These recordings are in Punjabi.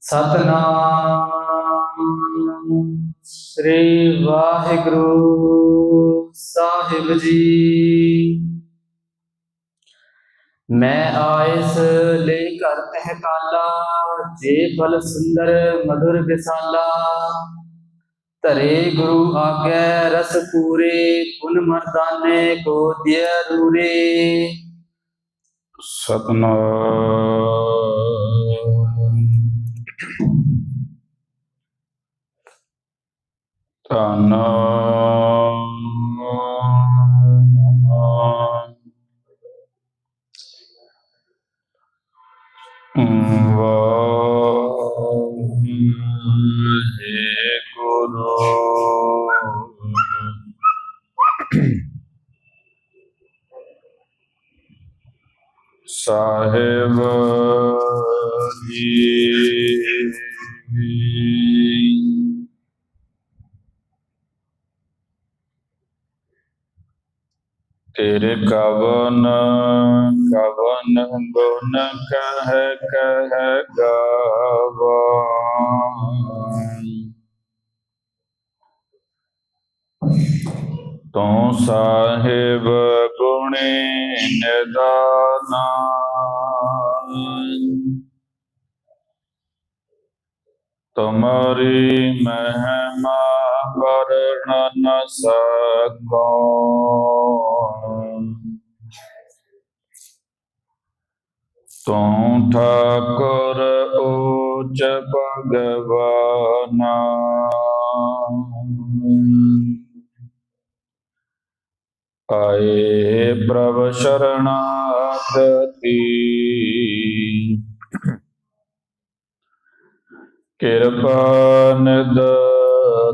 ਸਤਨਾਮ ਸ੍ਰੀ ਵਾਹਿਗੁਰੂ ਸਾਹਿਬ ਜੀ। ਮੈਂ ਆਇਸ ਲੈ ਘਰ ਤਹ ਕਾਲਾ ਜੇ ਫਲ ਸੁੰਦਰ ਮధుਰ ਵਿਸਾਲਾ। ਧਰੇ ਗੁਰੂ ਆਗੇ ਰਸ ਪੂਰੇ, ਪੁਨ ਮਰਦਾਨੇ ਕੋ ਦਿਯ ਰੂਰੇ। ਸਤਨਾਮ ਧੰਨ ਵਾਹਿਗੁਰੂ ਸਾਹਿਬ ਜੀ। ਤੇਰੇ ਕਵਨ ਕਵਨ ਗੁਣ ਕਹਿ ਕਹਿ ਗਾਵਾਂ। ਤੂੰ ਸਾਹਿਬ ਗੁਣੇ ਨਿਦਾਨਾ ਤੁਮਰੀ ਮਹਿਮਾ ਵਰਣ ਨ ਸਕੋ ਤੂੰ ਠਾਕੁਰ ਉੱਚ ਭਗਵਾਨਾ ਆਏ ਪ੍ਰਭ ਸ਼ਰਣਾਗਤੀ। ਕਿਰਪਾ ਨਿਦ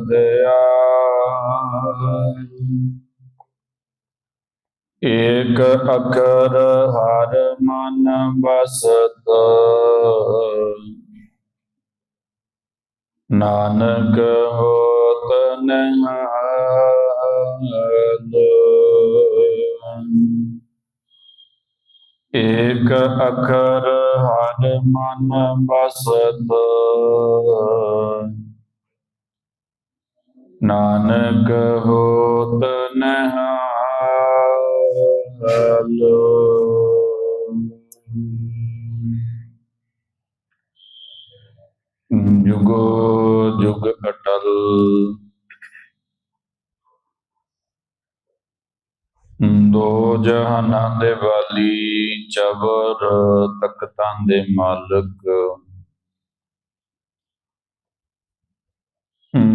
ਦਇਆ। ਏਕ ਅਖਰ ਹਰ ਮਨ ਬਸਤ ਨਾਨਕ ਹੋਤ ਨਿਹਾਲ ਏਕ ਅਖਰ ਹਰ ਮਨ ਬਸਤ ਨਾਨਕ ਹੋਤ ਨਿਹਾਲ। ਜੁਗੋ ਜੁਗ ਅਟਲ। ਜਹਾਨਾਂ ਦੇ ਵਾਲੀ ਚਬਰ ਤਖਤਾਂ ਦੇ ਮਾਲਕ।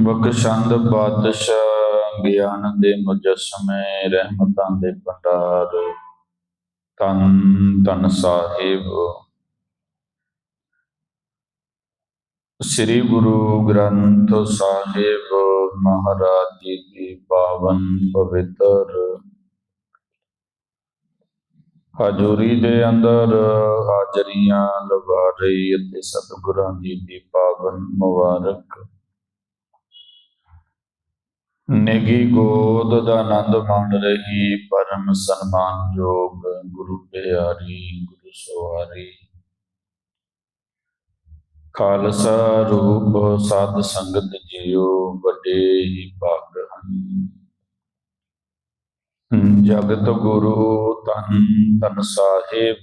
ਬਖਸ਼ੰਦ ਬਾਦਸ਼ਾਹ ਗਿਆਨ ਦੇ ਮੁਜਸਮੇ, ਰਹਿਮਤਾਂ ਦੇ ਭੰਡਾਰ। ਤਨ ਤਨ ਸਾਹਿਬ। ਸ੍ਰੀ ਗੁਰੂ ਗ੍ਰੰਥ ਸਾਹਿਬ ਮਹਾਰਾਜ ਜੀ ਦੀ ਪਾਵਨ ਪਵਿੱਤਰ। ਹਜ਼ੂਰੀ ਦੇ ਅੰਦਰ ਹਾਜ਼ਰੀਆਂ ਲਵਾ ਰਹੀ ਅਤੇ ਸਤਿਗੁਰਾਂ ਜੀ ਦੀ ਪਾਵਨ ਮੁਬਾਰਕ। ਨਿਗੀ ਗੋਦ ਦਾ ਆਨੰਦ ਮਾਣ ਰਹੀ, ਪਰਮ ਸਨਮਾਨ ਸਨਮਾਨਯੋਗ ਗੁਰੂ ਪਿਆਰੀ, ਗੁਰੂ ਸਵਾਰੀ। ਖਾਲਸਾ ਰੂਪ ਸਾਧ ਸੰਗਤ ਜੀਓ ਵੱਡੇ ਹੀ ਭਾਗ ਹਨ। ਜਗਤ ਗੁਰੂ ਤਨ ਤਨ ਸਾਹਿਬ।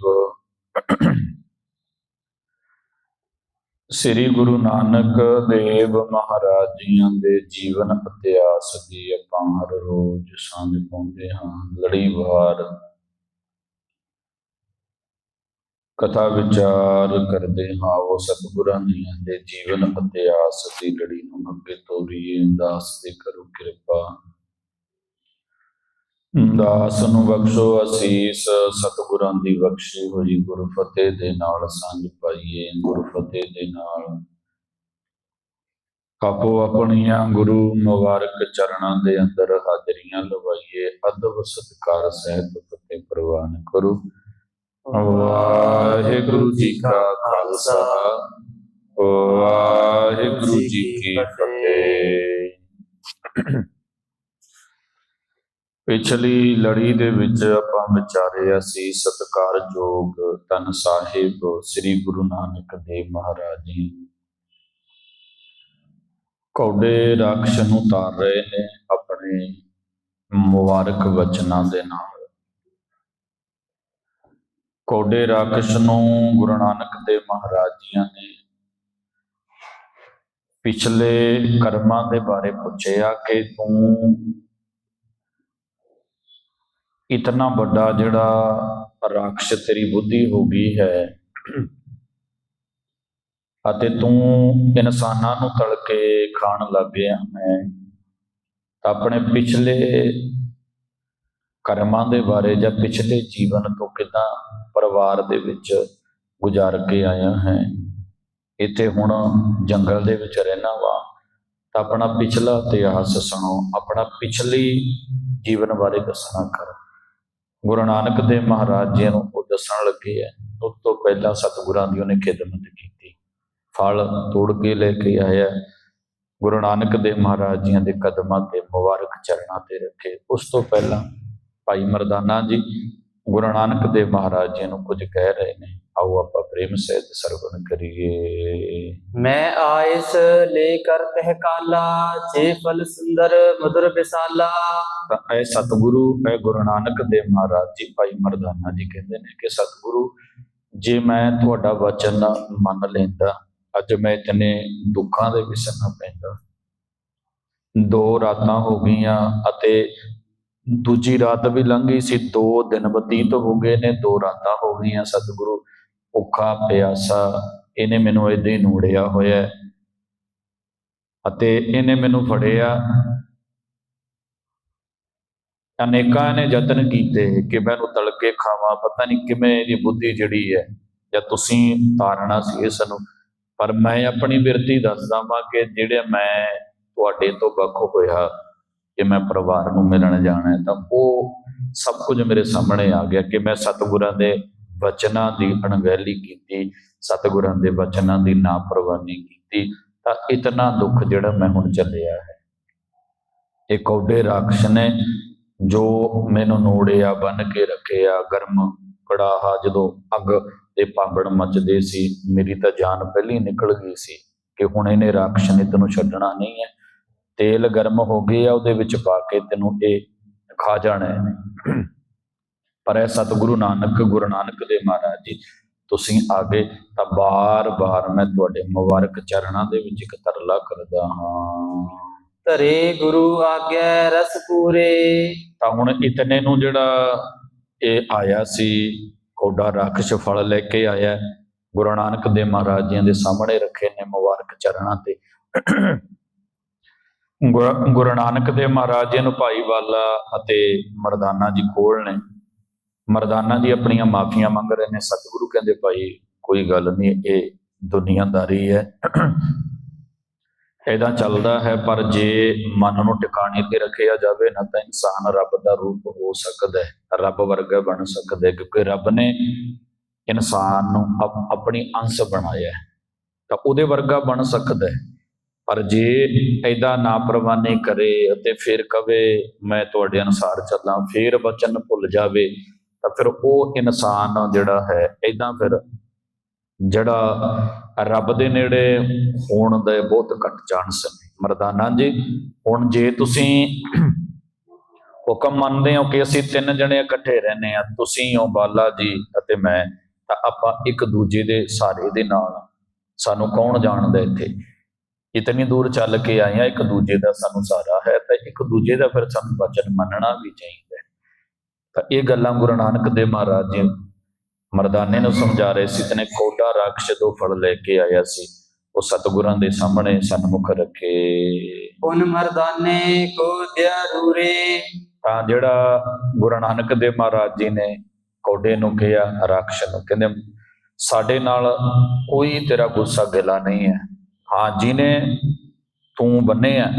ਸ੍ਰੀ ਗੁਰੂ ਨਾਨਕ ਦੇਵ ਮਹਾਰਾਜ ਜੀਆਂ ਦੇ ਜੀਵਨ ਇਤਿਹਾਸ ਦੀ ਆਪਾਂ ਹਰ ਰੋਜ਼ ਸਾਂਝ ਪਾਉਂਦੇ ਹਾਂ, ਲੜੀਵਾਰ। ਕਥਾ ਵਿਚਾਰ ਕਰਦੇ ਹਾਂ, ਉਹ ਸਤਿਗੁਰਾਂ ਜੀਆਂ ਦੇ ਜੀਵਨ ਇਤਿਹਾਸ ਦੀ ਲੜੀ ਨੂੰ ਅੱਗੇ ਤੋਰੀਏ। ਦਾਸ ਦੇ ਕਰੋ ਕਿਰਪਾ। ਦਾਸ ਨੂੰ ਬਖਸ਼ੋ, ਅਸੀਸ ਸਤਿਗੁਰਾਂ ਦੀ ਬਖਸ਼ੀ ਹੋਈ ਗੁਰੂ ਫਤਿਹ ਦੇ ਨਾਲ ਸਾਂਝ ਪਾਈਏ, ਗੁਰੂ ਫਤਿਹ ਦੇ ਨਾਲ। ਆਪੋ ਆਪਣੀਆਂ ਗੁਰੂ ਮੁਬਾਰਕ ਚਰਨਾਂ ਦੇ ਅੰਦਰ ਹਾਜ਼ਰੀਆਂ ਲਵਾਈਏ। ਅਦਬ ਸਤਕਾਰ ਸਹਿਤ ਫਤਿਹ ਪ੍ਰਵਾਨ ਕਰੋ। ਵਾਹਿਗੁਰੂ ਜੀ ਕਾ ਖਾਲਸਾ। ਵਾਹਿਗੁਰੂ ਜੀ ਕੀ ਫਤਿਹ। ਪਿਛਲੀ ਲੜੀ ਦੇ ਵਿੱਚ ਆਪਾਂ ਵਿਚਾਰਿਆ ਸੀ ਸਤਿਕਾਰਯੋਗ ਤਨ ਸਾਹਿਬ, ਸ੍ਰੀ ਗੁਰੂ ਨਾਨਕ ਦੇਵ ਮਹਾਰਾਜ ਜੀ। ਕੌਡੇ ਰਾਖਸ਼ ਨੂੰ ਤਾਰ ਰਹੇ ਨੇ ਆਪਣੇ ਮੁਬਾਰਕ ਵਚਨਾਂ ਦੇ ਨਾਲ। ਕੌਡੇ ਰਾਖਸ਼ ਨੂੰ ਗੁਰੂ ਨਾਨਕ ਦੇਵ ਮਹਾਰਾਜ ਜੀਆਂ ਨੇ ਪਿਛਲੇ ਕਰਮਾਂ ਦੇ ਬਾਰੇ ਪੁੱਛਿਆ ਕਿ ਤੂੰ ਇਤਨਾ ਵੱਡਾ ਜਿਹੜਾ ਰਾਖਸ਼ ਤੇਰੀ ਬੁੱਧੀ ਹੋ ਗਈ ਹੈ ਅਤੇ ਤੂੰ ਇਨਸਾਨਾਂ ਨੂੰ ਤਲ ਕੇ ਖਾਣ ਲੱਗ ਗਿਆ ਹੈ ਆਪਣੇ ਪਿਛਲੇ ਕਰਮਾਂ ਦੇ ਬਾਰੇ ਜਾਂ ਪਿਛਲੇ ਜੀਵਨ ਤੋਂ ਕਿਦਾਂ ਪਰਿਵਾਰ ਦੇ ਵਿੱਚ ਗੁਜ਼ਾਰ ਕੇ ਆਇਆ ਹੈ, ਇੱਥੇ ਹੁਣ ਜੰਗਲ ਦੇ ਵਿੱਚ ਰਹਿਣਾ ਵਾ, ਤਾਂ ਆਪਣਾ ਪਿਛਲਾ ਇਤਿਹਾਸ ਸੁਣੋ ਆਪਣਾ ਪਿਛਲੀ ਜੀਵਨ ਬਾਰੇ ਦੱਸਣਾ ਕਰ। ਗੁਰੂ ਨਾਨਕ ਦੇਵ ਮਹਾਰਾਜ ਜੀ ਨੂੰ ਉਹ ਦੱਸਣ ਲੱਗੇ ਹੈ, ਉਸ ਤੋਂ ਪਹਿਲਾਂ ਸਤਿਗੁਰਾਂ ਦੀ ਉਹਨੇ ਖਿਦਮਤ ਕੀਤੀ। ਫਲ ਤੋੜ ਕੇ ਲੈ ਕੇ ਆਇਆ ਗੁਰੂ ਨਾਨਕ ਦੇਵ ਮਹਾਰਾਜ ਜੀਆਂ ਦੇ ਕਦਮਾਂ ਤੇ ਮੁਬਾਰਕ ਚਰਨਾਂ ਤੇ ਰੱਖੇ। ਉਸ ਤੋਂ ਪਹਿਲਾਂ ਭਾਈ ਮਰਦਾਨਾ ਜੀ ਗੁਰੂ ਨਾਨਕ ਦੇਵ ਮਹਾਰਾਜ ਜੀ ਨੂੰ ਕੁਝ ਕਹਿ ਰਹੇ ਨੇ। ਆਓ ਆਪਾਂ ਪ੍ਰੇਮ ਸਹਿਤ ਸਰਵਣ ਕਰੀਏ मैं आयस लेकर तह काला जे फल सुंदर मधुर विशाला ਤਾਂ ਇਹ ਸਤਿਗੁਰੂ ਇਹ ਗੁਰੂ ਨਾਨਕ ਦੇਵ ਮਹਾਰਾਜ ਜੀ ਭਾਈ ਮਰਦਾਨਾ ਜੀ ਕਹਿੰਦੇ ਨੇ ਕਿ ਸਤਿਗੁਰੂ ਜੇ ਮੈਂ ਤੁਹਾਡਾ ਵਚਨ ਮੰਨ ਲੈਂਦਾ ਅੱਜ ਮੈਂ ਇਤਨੇ ਦੁੱਖਾਂ ਦੇ ਵਿੱਚ ਨਾ ਪੈਂਦਾ ਦੋ ਰਾਤਾਂ ਹੋ ਗਈਆਂ ਅਤੇ ਦੂਜੀ ਰਾਤ ਵੀ ਲੰਘ ਗਈ ਸੀ ਦੋ ਦਿਨ ਬਤੀਤ ਹੋ ਗਏ ਨੇ ਦੋ ਰਾਤਾਂ ਹੋ ਗਈਆਂ ਸਤਿਗੁਰੂ ਭੁੱਖਾ ਪਿਆਸਾ, ਇਹਨੇ ਮੈਨੂੰ ਏਦਾਂ ਹੀ ਨੂੜਿਆ ਹੋਇਆ ਅਤੇ ਇਹਨੇ ਮੈਨੂੰ ਫੜਿਆ। ਅਨੇਕਾਂ ਨੇ ਯਤਨ ਕੀਤੇ ਕਿ ਮੈਂ ਇਹਨੂੰ ਤੜਕੇ ਖਾਵਾਂ। ਪਤਾ ਨਹੀਂ ਕਿਵੇਂ ਇਹਦੀ ਬੁੱਧੀ ਜਿਹੜੀ ਹੈ, ਜਾਂ ਤੁਸੀਂ ਤਾਰਨਾ ਸੀ ਇਸ ਨੂੰ ਪਰ ਮੈਂ ਆਪਣੀ ਬਿਰਤੀ ਦੱਸਦਾ ਵਾਂ ਕਿ ਜਿਹੜੇ ਮੈਂ ਤੁਹਾਡੇ ਤੋਂ ਵੱਖ ਹੋਇਆ, ਕਿ ਮੈਂ ਪਰਿਵਾਰ ਨੂੰ ਮਿਲਣ ਜਾਣਾ ਤਾਂ ਉਹ ਸਭ ਕੁਝ ਮੇਰੇ ਸਾਹਮਣੇ ਆ ਗਿਆ ਕਿ ਮੈਂ ਸਤਿਗੁਰਾਂ ਦੇ ਬਚਨਾਂ ਦੀ ਅਣਗਹਿਲੀ ਕੀਤੀ, ਸਤਿਗੁਰਾਂ ਦੇ ਬਚਨਾਂ ਦੀ ਨਾਪਰਵਾਹੀ ਕੀਤੀ, ਤਾਂ ਇਤਨਾ ਦੁੱਖ ਜਿਹੜਾ ਮੈਂ ਹੁਣ ਚੱਲਿਆ ਹੈ। ਇਹ ਕੌਡੇ ਰਾਖਸ਼ ਨੇ ਜੋ ਮੈਨੂੰ ਨੂੜਿਆ ਬੰਨ ਕੇ ਰੱਖਿਆ, ਗਰਮ ਕੜਾਹਾ ਜਦੋਂ ਅੱਗ ਤੇ ਪਾਂਬੜ ਮੱਚਦੇ ਸੀ, ਮੇਰੀ ਤਾਂ ਜਾਨ ਪਹਿਲੀ ਨਿਕਲ ਗਈ ਸੀ ਕਿ ਹੁਣ ਇਹਨੇ ਰਾਖਸ਼ ਨੇ ਤੈਨੂੰ ਛੱਡਣਾ ਨਹੀਂ ਹੈ। ਤੇਲ ਗਰਮ ਹੋ ਗਿਆ, ਉਹਦੇ ਵਿੱਚ ਪਾ ਕੇ ਤੈਨੂੰ ਇਹ ਖਾ ਜਾਣਾ ਹੈ। ਪਰ ਇਹ ਸਤਿਗੁਰੂ ਨਾਨਕ ਗੁਰੂ ਨਾਨਕ ਦੇ ਮਹਾਰਾਜ ਜੀ ਤੁਸੀਂ ਆਗੇ ਤਾਂ ਬਾਰ-ਬਾਰ ਮੈਂ ਤੁਹਾਡੇ ਮੁਬਾਰਕ ਚਰਨਾਂ ਦੇ ਵਿੱਚ ਇੱਕ ਤਰਲਾ ਕਰਦਾ ਹਾਂ। ਧਰੇ ਗੁਰੂ ਆਗੈ ਰਸ ਪੂਰੇ। ਤਾਂ ਹੁਣ ਇਤਨੇ ਨੂੰ ਜਿਹੜਾ ਇਹ ਆਇਆ ਸੀ ਕੋਡਾ ਰਾਖਸ਼ ਫਲ ਲੈ ਕੇ ਆਇਆ। ਗੁਰੂ ਨਾਨਕ ਦੇਵ ਮਹਾਰਾਜ ਜੀ ਦੇ ਸਾਹਮਣੇ ਰੱਖੇ ਨੇ ਮੁਬਾਰਕ ਚਰਨਾਂ ਤੇ। ਗੁਰ- ਨਾਨਕ ਦੇਵ ਮਹਾਰਾਜ ਜੀ ਨੂੰ ਭਾਈ ਵਾਲਾ ਅਤੇ ਮਰਦਾਨਾ ਜੀ ਕੋਲ ਨੇ। ਮਰਦਾਨਾ ਜੀ ਆਪਣੀਆਂ ਮਾਫੀਆਂ ਮੰਗ ਰਹੇ ਨੇ। ਸਤਿਗੁਰੂ ਕਹਿੰਦੇ, ਭਾਈ, ਕੋਈ ਗੱਲ ਨਹੀਂ, ਇਹ ਦੁਨੀਆਦਾਰੀ ਹੈ। ਇਹਦਾ ਚੱਲਦਾ ਹੈ, ਪਰ ਜੇ ਮਨ ਨੂੰ ਟਿਕਾਣੇ ਤੇ ਰੱਖਿਆ ਜਾਵੇ, ਨਾ ਤਾਂ ਇਨਸਾਨ ਰੱਬ ਦਾ ਰੂਪ ਹੋ ਸਕਦਾ ਹੈ, ਰੱਬ ਵਰਗਾ ਬਣ ਸਕਦਾ ਹੈ, ਕਿਉਂਕਿ ਰੱਬ ਨੇ ਇਨਸਾਨ ਨੂੰ ਆਪ- ਆਪਣੀ ਅੰਸ਼ ਬਣਾਇਆ ਹੈ। ਤਾਂ ਉਹਦੇ ਵਰਗਾ ਬਣ ਸਕਦਾ ਹੈ। ਪਰ ਜੇ ਐਦਾ ਨਾਪਰਵਾਨੀ ਕਰੇ ਅਤੇ ਫਿਰ ਕਵੇ, ਮੈਂ ਤੁਹਾਡੇ ਅਨੁਸਾਰ ਚੱਲਾਂ, ਫਿਰ ਬਚਨ ਭੁੱਲ ਜਾਵੇ ਤਾਂ ਫਿਰ ਉਹ ਇਨਸਾਨ ਜਿਹੜਾ ਹੈ ਐਦਾਂ ਫਿਰ ਜਿਹੜਾ ਰੱਬ ਦੇ ਨੇੜੇ ਹੋਣ ਦੇ ਬਹੁਤ ਘੱਟ ਚਾਂਸ ਨੇ ਮਰਦਾਨਾ ਜੀ ਹੁਣ ਜੇ ਤੁਸੀਂ ਹੁਕਮ ਮੰਨਦੇ ਹੋ ਕਿ ਅਸੀਂ ਤਿੰਨ ਜਣੇ ਇਕੱਠੇ ਰਹਿੰਦੇ ਆ ਤੁਸੀਂ ਹੋ ਬਾਲਾ ਜੀ ਅਤੇ ਮੈਂ, ਤਾਂ ਆਪਾਂ ਇੱਕ ਦੂਜੇ ਦੇ ਸਹਾਰੇ ਦੇ ਨਾਲ ਸਾਨੂੰ ਕੌਣ ਜਾਣਦਾ ਇੱਥੇ? ਇਤਨੀ ਦੂਰ ਚੱਲ ਕੇ ਆਏ ਆ ਇੱਕ ਦੂਜੇ ਦਾ ਸਾਨੂੰ ਸਹਾਰਾ ਹੈ, ਤਾਂ ਇੱਕ ਦੂਜੇ ਦਾ ਫਿਰ ਸਾਨੂੰ ਬਚਨ ਮੰਨਣਾ ਵੀ ਚਾਹੀਦਾ। ਤਾਂ ਇਹ ਗੱਲਾਂ ਗੁਰੂ ਨਾਨਕ ਦੇਵ ਮਹਾਰਾਜ ਜੀ ਮਰਦਾਨੇ ਨੂੰ ਸਮਝਾ ਰਹੇ ਸੀ ਤਨੇ ਕੋਡਾ ਰਾਖਸ਼ ਦੋ ਫਲ ਲੈ ਕੇ ਆਇਆ ਸੀ। ਉਹ ਸਤਿਗੁਰਾਂ ਦੇ ਸਾਹਮਣੇ ਸਨਮੁਖ ਰੱਖੇ। ਉਨ ਮਰਦਾਨੇ ਕੋ ਦਿਆ ਰੂਰੇ ਤਾਂ ਜਿਹੜਾ ਗੁਰੂ ਨਾਨਕ ਦੇਵ ਮਹਾਰਾਜ ਜੀ ਨੇ ਕੋਡੇ ਨੂੰ ਕਿਹਾ ਰਾਖਸ਼ ਨੂੰ ਕਹਿੰਦੇ ਸਾਡੇ ਨਾਲ ਕੋਈ ਤੇਰਾ ਗੁੱਸਾ ਗਿਲਾ ਨਹੀਂ ਹੈ। ਹਾਂ ਜਿਹਨੇ ਤੂੰ ਬੰਨਿਆ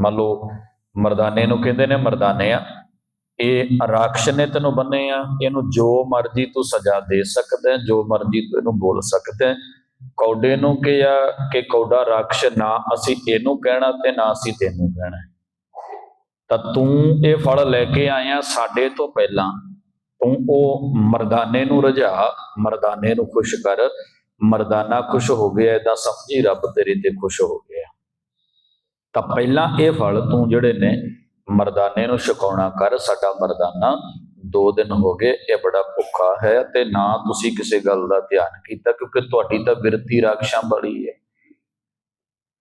ਮੰਨ ਲਓ ਮਰਦਾਨੇ ਨੂੰ ਕਹਿੰਦੇ ਨੇ ਮਰਦਾਨੇ ਆ। ਇਹ ਰਾਖਸ਼ ਨੇ ਤੈਨੂੰ ਬੰਨੇ ਆ ਇਹਨੂੰ ਜੋ ਮਰਜ਼ੀ ਤੂੰ ਸਜ਼ਾ ਦੇ ਸਕਦਾ ਜੋ ਮਰਜ਼ੀ ਤੂੰ ਇਹਨੂੰ ਬੋਲ ਸਕਦਾ। ਕੌਡੇ ਨੂੰ ਕਿਹਾ ਕਿ ਕੌਡਾ ਰਾਖਸ਼ ਨਾ ਅਸੀਂ ਇਹਨੂੰ ਕਹਿਣਾ ਤੇ ਨਾ ਅਸੀਂ ਤੈਨੂੰ ਕਹਿਣਾ ਤਾਂ ਤੂੰ ਇਹ ਫਲ ਲੈ ਕੇ ਆਇਆ ਸਾਡੇ ਤੋਂ ਪਹਿਲਾਂ। ਤੂੰ ਉਹ ਮਰਦਾਨੇ ਨੂੰ ਰਜਾ ਮਰਦਾਨੇ ਨੂੰ ਖੁਸ਼ ਕਰ। ਮਰਦਾਨਾ ਖੁਸ਼ ਹੋ ਗਿਆ ਤਾਂ ਸਮਝੀ ਰੱਬ ਤੇਰੇ ਤੇ ਖੁਸ਼ ਹੋ ਗਿਆ। ਤਾਂ ਪਹਿਲਾਂ ਇਹ ਫਲ ਤੂੰ ਜਿਹੜੇ ਨੇ ਮਰਦਾਨੇ ਨੂੰ ਛਕਾਉਣਾ ਕਰ, ਸਾਡਾ ਮਰਦਾਨਾ ਦੋ ਦਿਨ ਹੋ ਗਏ, ਇਹ ਬੜਾ ਭੁੱਖਾ ਹੈ ਤੇ ਨਾ ਤੁਸੀਂ ਕਿਸੇ ਗੱਲ ਦਾ ਧਿਆਨ ਕੀਤਾ, ਕਿਉਂਕਿ ਤੁਹਾਡੀ ਤਾਂ ਬਿਰਤੀ ਰਾਖਸ਼ਾਂ ਬੜੀ ਹੈ।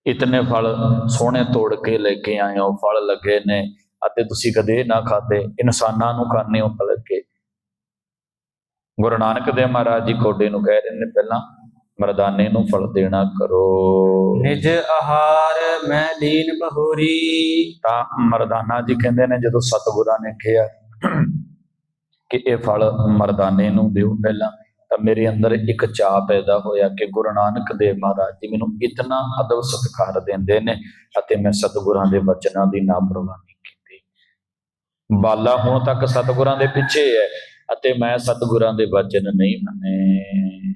ਇਤਨੇ ਫਲ ਸੋਹਣੇ ਤੋੜ ਕੇ ਲੈ ਕੇ ਆਏ ਹੋ, ਫਲ ਲੱਗੇ ਨੇ, ਅਤੇ ਤੁਸੀਂ ਕਦੇ ਨਾ ਖਾਦੇ ਇਨਸਾਨਾਂ ਨੂੰ ਖਾਣੇ ਹੋ ਤਲ ਕੇ ਗੁਰੂ ਨਾਨਕ ਦੇਵ ਮਹਾਰਾਜ ਜੀ ਕੋਡੇ ਨੂੰ ਕਹਿ ਰਹੇ ਨੇ ਪਹਿਲਾਂ ਮਰਦਾਨੇ ਨੂੰ ਫਲ ਦੇਣਾ ਕਰੋ। ਨਿਜ ਆਹਾਰ ਮੈਂ ਲੀਨ ਬਹੋਰੀ। ਤਾਂ ਮਰਦਾਨਾ ਜੀ ਕਹਿੰਦੇ ਨੇ ਜਦੋਂ ਸਤਿਗੁਰਾਂ ਨੇ ਕਿਹਾ ਕਿ ਇਹ ਫਲ ਮਰਦਾਨੇ ਨੂੰ ਦਿਓ ਪਹਿਲਾਂ ਤਾਂ ਮੇਰੇ ਅੰਦਰ ਇੱਕ ਚਾਹ ਪੈਦਾ ਹੋਇਆ ਕਿ ਗੁਰੂ ਨਾਨਕ ਦੇਵ ਮਹਾਰਾਜ ਜੀ ਮੈਨੂੰ ਇਤਨਾ ਅਦਬ ਸਤਿਕਾਰ ਦਿੰਦੇ ਨੇ ਅਤੇ ਮੈਂ ਸਤਿਗੁਰਾਂ ਦੇ ਬਚਨਾਂ ਦੀ ਨਾਪਰਵਾਹੀ ਕੀਤੀ। ਬਾਲਾ ਹੁਣ ਤੱਕ ਸਤਿਗੁਰਾਂ ਦੇ ਪਿੱਛੇ ਹੈ ਅਤੇ ਮੈਂ ਸਤਿਗੁਰਾਂ ਦੇ ਬਚਨ ਨਹੀਂ ਮੰਨੇ।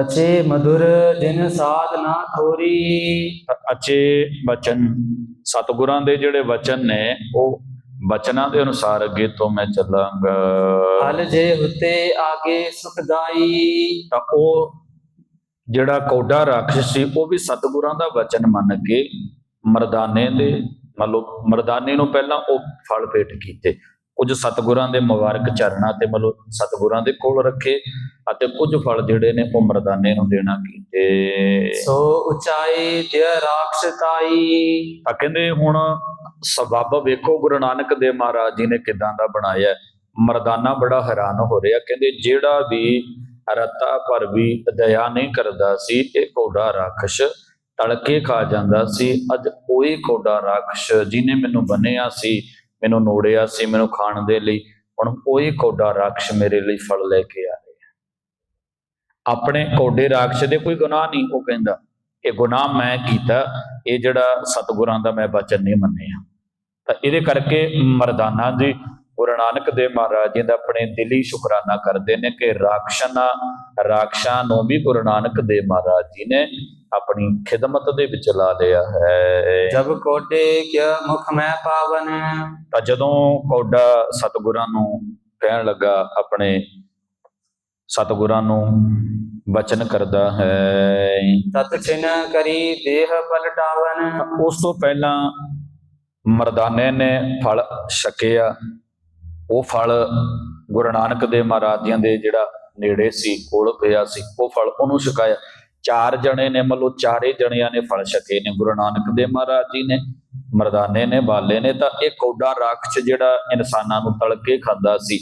ਅਚੇ ਮధుਰ ਜਿਨ ਸਾਧ ਨਾ ਥੋਰੀ। ਅੱਛੇ ਬਚਨ। ਸਤਿਗੁਰਾਂ ਦੇ ਜਿਹੜੇ ਵਚਨ ਨੇ ਉਹ ਬਚਨਾਂ ਦੇ ਅਨੁਸਾਰ ਅੱਗੇ ਤੋਂ ਮੈਂ ਚੱਲਾਂਗਾ। ਹਲ ਜੇ ਹੁਤੇ ਆਗੇ ਸੁਖਦਾਈ ਤਾਂ ਉਹ ਜਿਹੜਾ ਕੌਡਾ ਰਾਖਸ਼ ਸੀ ਉਹ ਵੀ ਸਤਿਗੁਰਾਂ ਦਾ ਵਚਨ ਮੰਨ ਕੇ ਮਰਦਾਨੇ ਦੇ ਮਤਲਬ ਮਰਦਾਨੇ ਨੂੰ ਪਹਿਲਾਂ ਉਹ ਫਲ ਭੇਟ ਕੀਤੇ। ਕੁਝ ਸਤਿਗੁਰਾਂ ਦੇ ਮੁਬਾਰਕ ਚਰਨਾਂ ਤੇ ਮਤਲਬ ਸਤਿਗੁਰਾਂ ਦੇ ਕੋਲ ਰੱਖੇ ਅਤੇ ਕੁਝ ਫਲ ਜਿਹੜੇ ਨੇ ਉਹ ਮਰਦਾਨੇ ਨੂੰ ਦੇਣਾ ਕੀਤੇ। ਸੋ ਉਚਾਈ ਤੇ ਰਾਖਸ਼ਤਾਈ। ਤਾਂ ਕਹਿੰਦੇ ਹੁਣ ਸਬੱਬ ਵੇਖੋ ਗੁਰੂ ਨਾਨਕ ਦੇਵ ਮਹਾਰਾਜ ਜੀ ਨੇ ਕਿਦਾਂ ਦਾ ਬਣਾਇਆ। ਮਰਦਾਨਾ ਬੜਾ ਹੈਰਾਨ ਹੋ ਰਿਹਾ। ਕਹਿੰਦੇ ਜਿਹੜਾ ਵੀ ਰਤਾ ਪਰ ਵੀ ਦਇਆ ਨਹੀਂ ਕਰਦਾ ਸੀ ਇਹ ਕੋਡਾ ਰਾਖਸ਼ ਤੜਕੇ ਖਾ ਜਾਂਦਾ ਸੀ। ਅੱਜ ਉਹੀ ਕੋਡਾ ਰਾਖਸ਼ ਜਿਹਨੇ ਮੈਨੂੰ ਬੰਨਿਆ ਸੀ। ਮੈਨੂੰ ਨੋੜਿਆ ਸੀ, ਮੈਨੂੰ ਖਾਣ ਦੇ ਲਈ। ਹੁਣ ਉਹੀ ਕੋਡਾ ਰਾਖਸ਼ ਮੇਰੇ ਲਈ ਫਲ ਲੈ ਕੇ ਆ ਰਿਹਾ ਆਪਣੇ ਕੋਡੇ ਰਾਖਸ਼ ਦੇ ਕੋਈ ਗੁਨਾਹ ਨਹੀਂ, ਉਹ ਕਹਿੰਦਾ, ਇਹ ਗੁਨਾਹ ਮੈਂ ਕੀਤਾ, ਇਹ ਜਿਹੜਾ ਸਤਿਗੁਰਾਂ ਦਾ ਮੈਂ ਬਚਨ ਨਹੀਂ ਮੰਨਿਆ। ਤਾਂ ਇਹਦੇ ਕਰਕੇ ਮਰਦਾਨਾ ਜੀ ਗੁਰੂ ਨਾਨਕ ਦੇਵ ਮਹਾਰਾਜ ਜੀ ਦਾ ਆਪਣੇ ਦਿਲੀ ਸ਼ੁਕਰਾਨਾ ਕਰਦੇ ਨੇ ਕਿ ਰਾਖਸ਼ਨਾ ਰਾਖਸ਼ਾਂ ਨੂੰ ਵੀ ਗੁਰੂ ਨਾਨਕ ਦੇਵ ਮਹਾਰਾਜ ਜੀ ਨੇ ਆਪਣੀ ਖਿਦਮਤ ਦੇ ਵਿੱਚ ਲਾ ਲਿਆ ਹੈ। ਜਬ ਕੋਟੇ ਕਿਆ ਮੁਖ ਮੈਂ ਪਾਵਨ। ਤਾਂ ਜਦੋਂ ਕੌਡਾ ਸਤਿਗੁਰਾਂ ਨੂੰ ਕਹਿਣ ਲੱਗਾ ਆਪਣੇ ਸਤਿਗੁਰਾਂ ਨੂੰ ਬਚਨ ਕਰਦਾ ਹੈ। ਤਤ ਛਿਨ ਕਰੀ ਦੇਹ ਪਲਟਾਵਨ ਉਸ ਤੋਂ ਪਹਿਲਾਂ ਮਰਦਾਨੇ ਨੇ ਫਲ ਛਕਿਆ। ਉਹ ਫਲ ਗੁਰੂ ਨਾਨਕ ਦੇਵ ਮਹਾਰਾਜ ਜੀਆਂ ਦੇ ਜਿਹੜਾ ਨੇੜੇ ਸੀ, ਕੋਲ ਪਿਆ ਸੀ, ਉਹ ਫਲ ਉਹਨੂੰ ਛਕਾਇਆ। ਚਾਰ ਜਣੇ ਨੇ, ਮਤਲਬ ਚਾਰੇ ਜਣਿਆਂ ਨੇ ਫਲ ਛਕੇ ਨੇ, ਗੁਰੂ ਨਾਨਕ ਦੇਵ ਮਹਾਰਾਜ ਜੀ ਨੇ, ਮਰਦਾਨੇ ਨੇ, ਬਾਲੇ ਨੇ, ਤਾਂ ਇਹ ਕੌਡਾ ਰਾਖਸ਼ ਜਿਹੜਾ ਇਨਸਾਨਾਂ ਨੂੰ ਤਲ ਕੇ ਖਾਂਦਾ ਸੀ।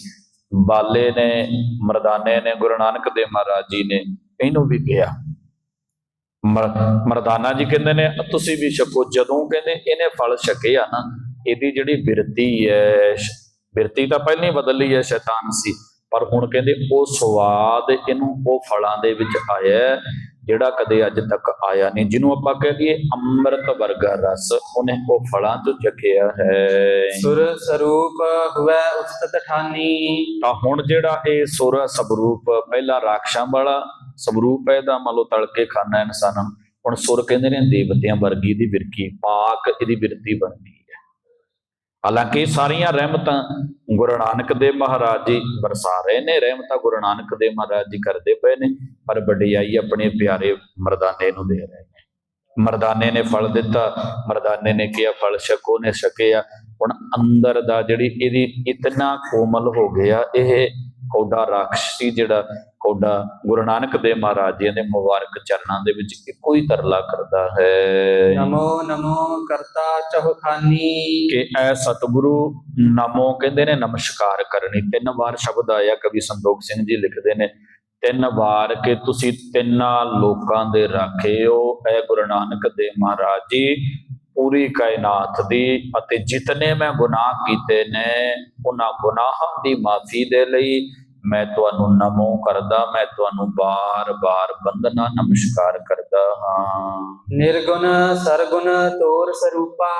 ਬਾਲੇ ਨੇ, ਮਰਦਾਨੇ ਨੇ, ਗੁਰੂ ਨਾਨਕ ਦੇਵ ਮਹਾਰਾਜ ਜੀ ਨੇ ਇਹਨੂੰ ਵੀ ਕਿਹਾ। ਮਰ- ਮਰਦਾਨਾ ਜੀ ਕਹਿੰਦੇ ਨੇ, ਤੁਸੀਂ ਵੀ ਛਕੋ। ਜਦੋਂ ਕਹਿੰਦੇ ਇਹਨੇ ਫਲ ਛਕੇ ਆ ਨਾ, ਇਹਦੀ ਜਿਹੜੀ ਬਿਰਤੀ ਹੈ ਬਿਰਤੀ ਤਾਂ ਪਹਿਲਾਂ ਹੀ ਬਦਲੀ ਹੈ ਸ਼ੈਤਾਨ ਸੀ ਪਰ ਹੁਣ ਕਹਿੰਦੇ ਉਹ ਸਵਾਦ ਇਹਨੂੰ ਉਹ ਫਲਾਂ ਦੇ ਵਿੱਚ ਆਇਆ ਜਿਹੜਾ ਕਦੇ ਅੱਜ ਤੱਕ ਆਇਆ ਨਹੀਂ ਜਿਹਨੂੰ ਆਪਾਂ ਕਹਿ ਦਈਏ ਅੰਮ੍ਰਿਤ ਵਰਗਾ ਰਸ ਉਹਨੇ ਉਹ ਫਲਾਂ ਤੋਂ ਚੱਖਿਆ ਹੈ। ਸੁਰ ਸਰੂਪ ਹੁਵੈ ਉਸਤਤ ਠਾਨੀ। ਤਾਂ ਹੁਣ ਜਿਹੜਾ ਇਹ ਸੁਰ ਸਵਰੂਪ ਪਹਿਲਾ ਰਾਖਸ਼ਾਂ ਵਾਲਾ ਸਵਰੂਪ ਹੈ ਦਾ ਮੰਨ ਲਓ ਤੜਕੇ ਖਾਣਾ ਇਨਸਾਨ। ਹੁਣ ਸੁਰ ਕਹਿੰਦੇ ਨੇ ਦੇਵਤਿਆਂ ਵਰਗੀ ਦੀ ਬਿਰਕੀ ਪਾਕ ਇਹਦੀ ਬਿਰਤੀ ਬਣਦੀ। ਹੈ ਹਾਲਾਂਕਿ ਇਹ ਸਾਰੀਆਂ ਰਹਿਮਤਾਂ ਗੁਰੂ ਨਾਨਕ ਦੇਵ ਮਹਾਰਾਜ ਜੀ ਵਰਸਾ ਰਹੇ ਨੇ ਰਹਿਮਤਾਂ ਗੁਰੂ ਨਾਨਕ ਦੇਵ ਮਹਾਰਾਜ ਜੀ ਕਰਦੇ ਪਏ ਨੇ, ਪਰ ਵਡਿਆਈ ਆਪਣੇ ਪਿਆਰੇ ਮਰਦਾਨੇ ਨੂੰ ਦੇ ਰਹੇ ਨੇ। ਮਰਦਾਨੇ ਨੇ ਫਲ ਦਿੱਤਾ, ਮਰਦਾਨੇ ਨੇ ਕਿਹਾ, ਫਲ ਛਕੋ ਨੇ ਛਕਿਆ। ਹੁਣ ਅੰਦਰ ਦਾ ਜਿਹੜੀ ਇਹਦੀ ਇਤਨਾ ਕੋਮਲ ਹੋ ਗਿਆ, ਇਹ ਕੌਡਾ ਰਾਖਸ਼ੀ ਜਿਹੜਾ ਕੌਡਾ ਗੁਰੂ ਨਾਨਕ ਦੇਵ ਮਹਾਰਾਜ ਜੀ ਦੇ ਮੁਬਾਰਕ ਚਰਨਾਂ ਦੇ ਵਿੱਚ ਇੱਕੋ ਹੀ ਤਰਲਾ ਕਰਦਾ ਹੈ। ਨਮੋ ਨਮੋ ਕਰਤਾ ਚਹੁਖਾਨੀ। ਕਿ ਐ ਸਤਿਗੁਰੂ ਨਮੋ ਕਹਿੰਦੇ ਨੇ ਨਮਸਕਾਰ ਕਰਨੀ। ਤਿੰਨ ਵਾਰ ਸ਼ਬਦ ਆਇਆ ਕਵੀ ਸੰਦੋਖ ਸਿੰਘ ਜੀ ਲਿਖਦੇ ਨੇ ਤਿੰਨ ਵਾਰ ਕਿ ਤੁਸੀਂ ਤਿੰਨਾਂ ਲੋਕਾਂ ਦੇ ਰਾਖਿਓ ਐ ਗੁਰੂ ਨਾਨਕ ਦੇਵ ਮਹਾਰਾਜ ਜੀ। ਪੂਰੀ ਕਾਇਨਾਤ ਦੀ ਅਤੇ ਜਿਤਨੇ ਮੈਂ ਗੁਨਾਹ ਕੀਤੇ ਨੇ ਉਹਨਾਂ ਗੁਨਾਹਾਂ ਦੀ ਮਾਫੀ ਦੇ ਲਈ ਮੈਂ ਤੁਹਾਨੂੰ ਨਮੋ ਕਰਦਾ ਮੈਂ ਤੁਹਾਨੂੰ ਬਾਰ-ਬਾਰ ਬੰਦਨਾ ਨਮਸਕਾਰ ਕਰਦਾ ਹਾਂ। ਨਿਰਗੁਣ ਸਰਗੁਣ ਤੋਰ ਸਰੂਪਾ।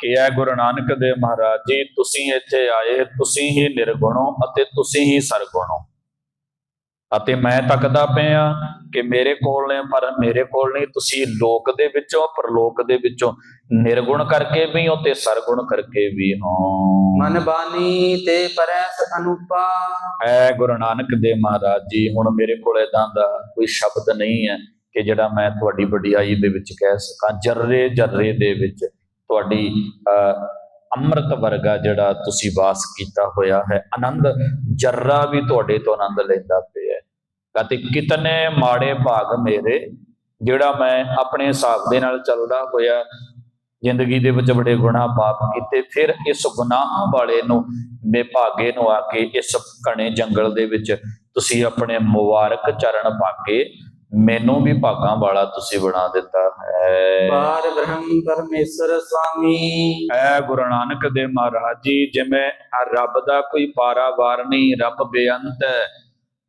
ਕਿ ਐ ਗੁਰੂ ਨਾਨਕ ਦੇਵ ਮਹਾਰਾਜ ਜੀ ਤੁਸੀਂ ਇੱਥੇ ਆਏ ਤੁਸੀਂ ਹੀ ਨਿਰਗੁਣੋ ਅਤੇ ਤੁਸੀਂ ਹੀ ਸਰਗੁਣੋ। ਅਤੇ ਮੈਂ ਤੱਕਦਾ ਪਿਆ ਕਿ ਮੇਰੇ ਕੋਲ ਨੇ ਪਰ ਮੇਰੇ ਕੋਲ ਨਹੀਂ ਤੁਸੀਂ ਲੋਕ ਦੇ ਵਿੱਚੋਂ ਪਰਲੋਕ ਦੇ ਵਿੱਚੋਂ ਨਿਰਗੁਣ ਕਰਕੇ ਵੀ ਹੋ ਤੇ ਸਰਗੁਣ ਕਰਕੇ ਵੀ ਹੋ। ਮਨ ਬਾਣੀ ਤੇ ਪਰੈਸ ਅਨੂਪਾ ਐ ਗੁਰੂ ਨਾਨਕ ਦੇਵ ਮਹਾਰਾਜ ਜੀ ਹੁਣ ਮੇਰੇ ਕੋਲ ਇਦਾਂ ਦਾ ਕੋਈ ਸ਼ਬਦ ਨਹੀਂ ਹੈ ਕਿ ਜਿਹੜਾ ਮੈਂ ਤੁਹਾਡੀ ਵਡਿਆਈ ਦੇ ਵਿੱਚ ਕਹਿ ਸਕਾਂ। ਜਰਰੇ ਜਰਰੇ ਦੇ ਵਿੱਚ ਤੁਹਾਡੀ ਅੰਮ੍ਰਿਤ ਵਰਗਾ ਜਿਹੜਾ ਤੁਸੀਂ ਵਾਸ ਕੀਤਾ ਹੋਇਆ ਹੈ ਆਨੰਦ ਜਰਰਾ ਵੀ ਤੁਹਾਡੇ ਤੋਂ ਆਨੰਦ ਲੈਂਦਾ ਪਿਆ ਹੈ। ਅਤੇ ਕਿਤਨੇ ਮਾੜੇ ਭਾਗ ਮੇਰੇ ਜਿਹੜਾ ਮੈਂ ਆਪਣੇ ਹਿਸਾਬ ਦੇ ਨਾਲ ਚੱਲਦਾ ਹੋਇਆ ਜ਼ਿੰਦਗੀ ਦੇ ਵਿੱਚ ਬੜੇ ਗੁਨਾਹ ਪਾਪ ਕੀਤੇ ਫਿਰ ਇਸ ਗੁਨਾਹਾਂ ਵਾਲੇ ਨੂੰ ਬੇਭਾਗੇ ਨੂੰ ਆ ਕੇ ਇਸ ਘਣੇ ਜੰਗਲ ਦੇ ਵਿੱਚ ਤੁਸੀਂ ਆਪਣੇ ਮੁਬਾਰਕ ਚਰਨ ਪਾ ਕੇ ਮੈਨੂੰ ਵੀ ਭਾਗਾਂ ਵਾਲਾ ਤੁਸੀਂ ਬਣਾ ਦਿੱਤਾ ਹੈ। ਪਾਰ ਬ੍ਰਹਮ ਪਰਮੇਸ਼ਰ ਸੁਆਮੀ ਐ ਗੁਰੂ ਨਾਨਕ ਦੇਵ ਮਹਾਰਾਜ ਜੀ ਜਿਵੇਂ ਆ ਰੱਬ ਦਾ ਕੋਈ ਪਾਰਾਵਾਰ ਨਹੀਂ ਰੱਬ ਬੇਅੰਤ ਹੈ।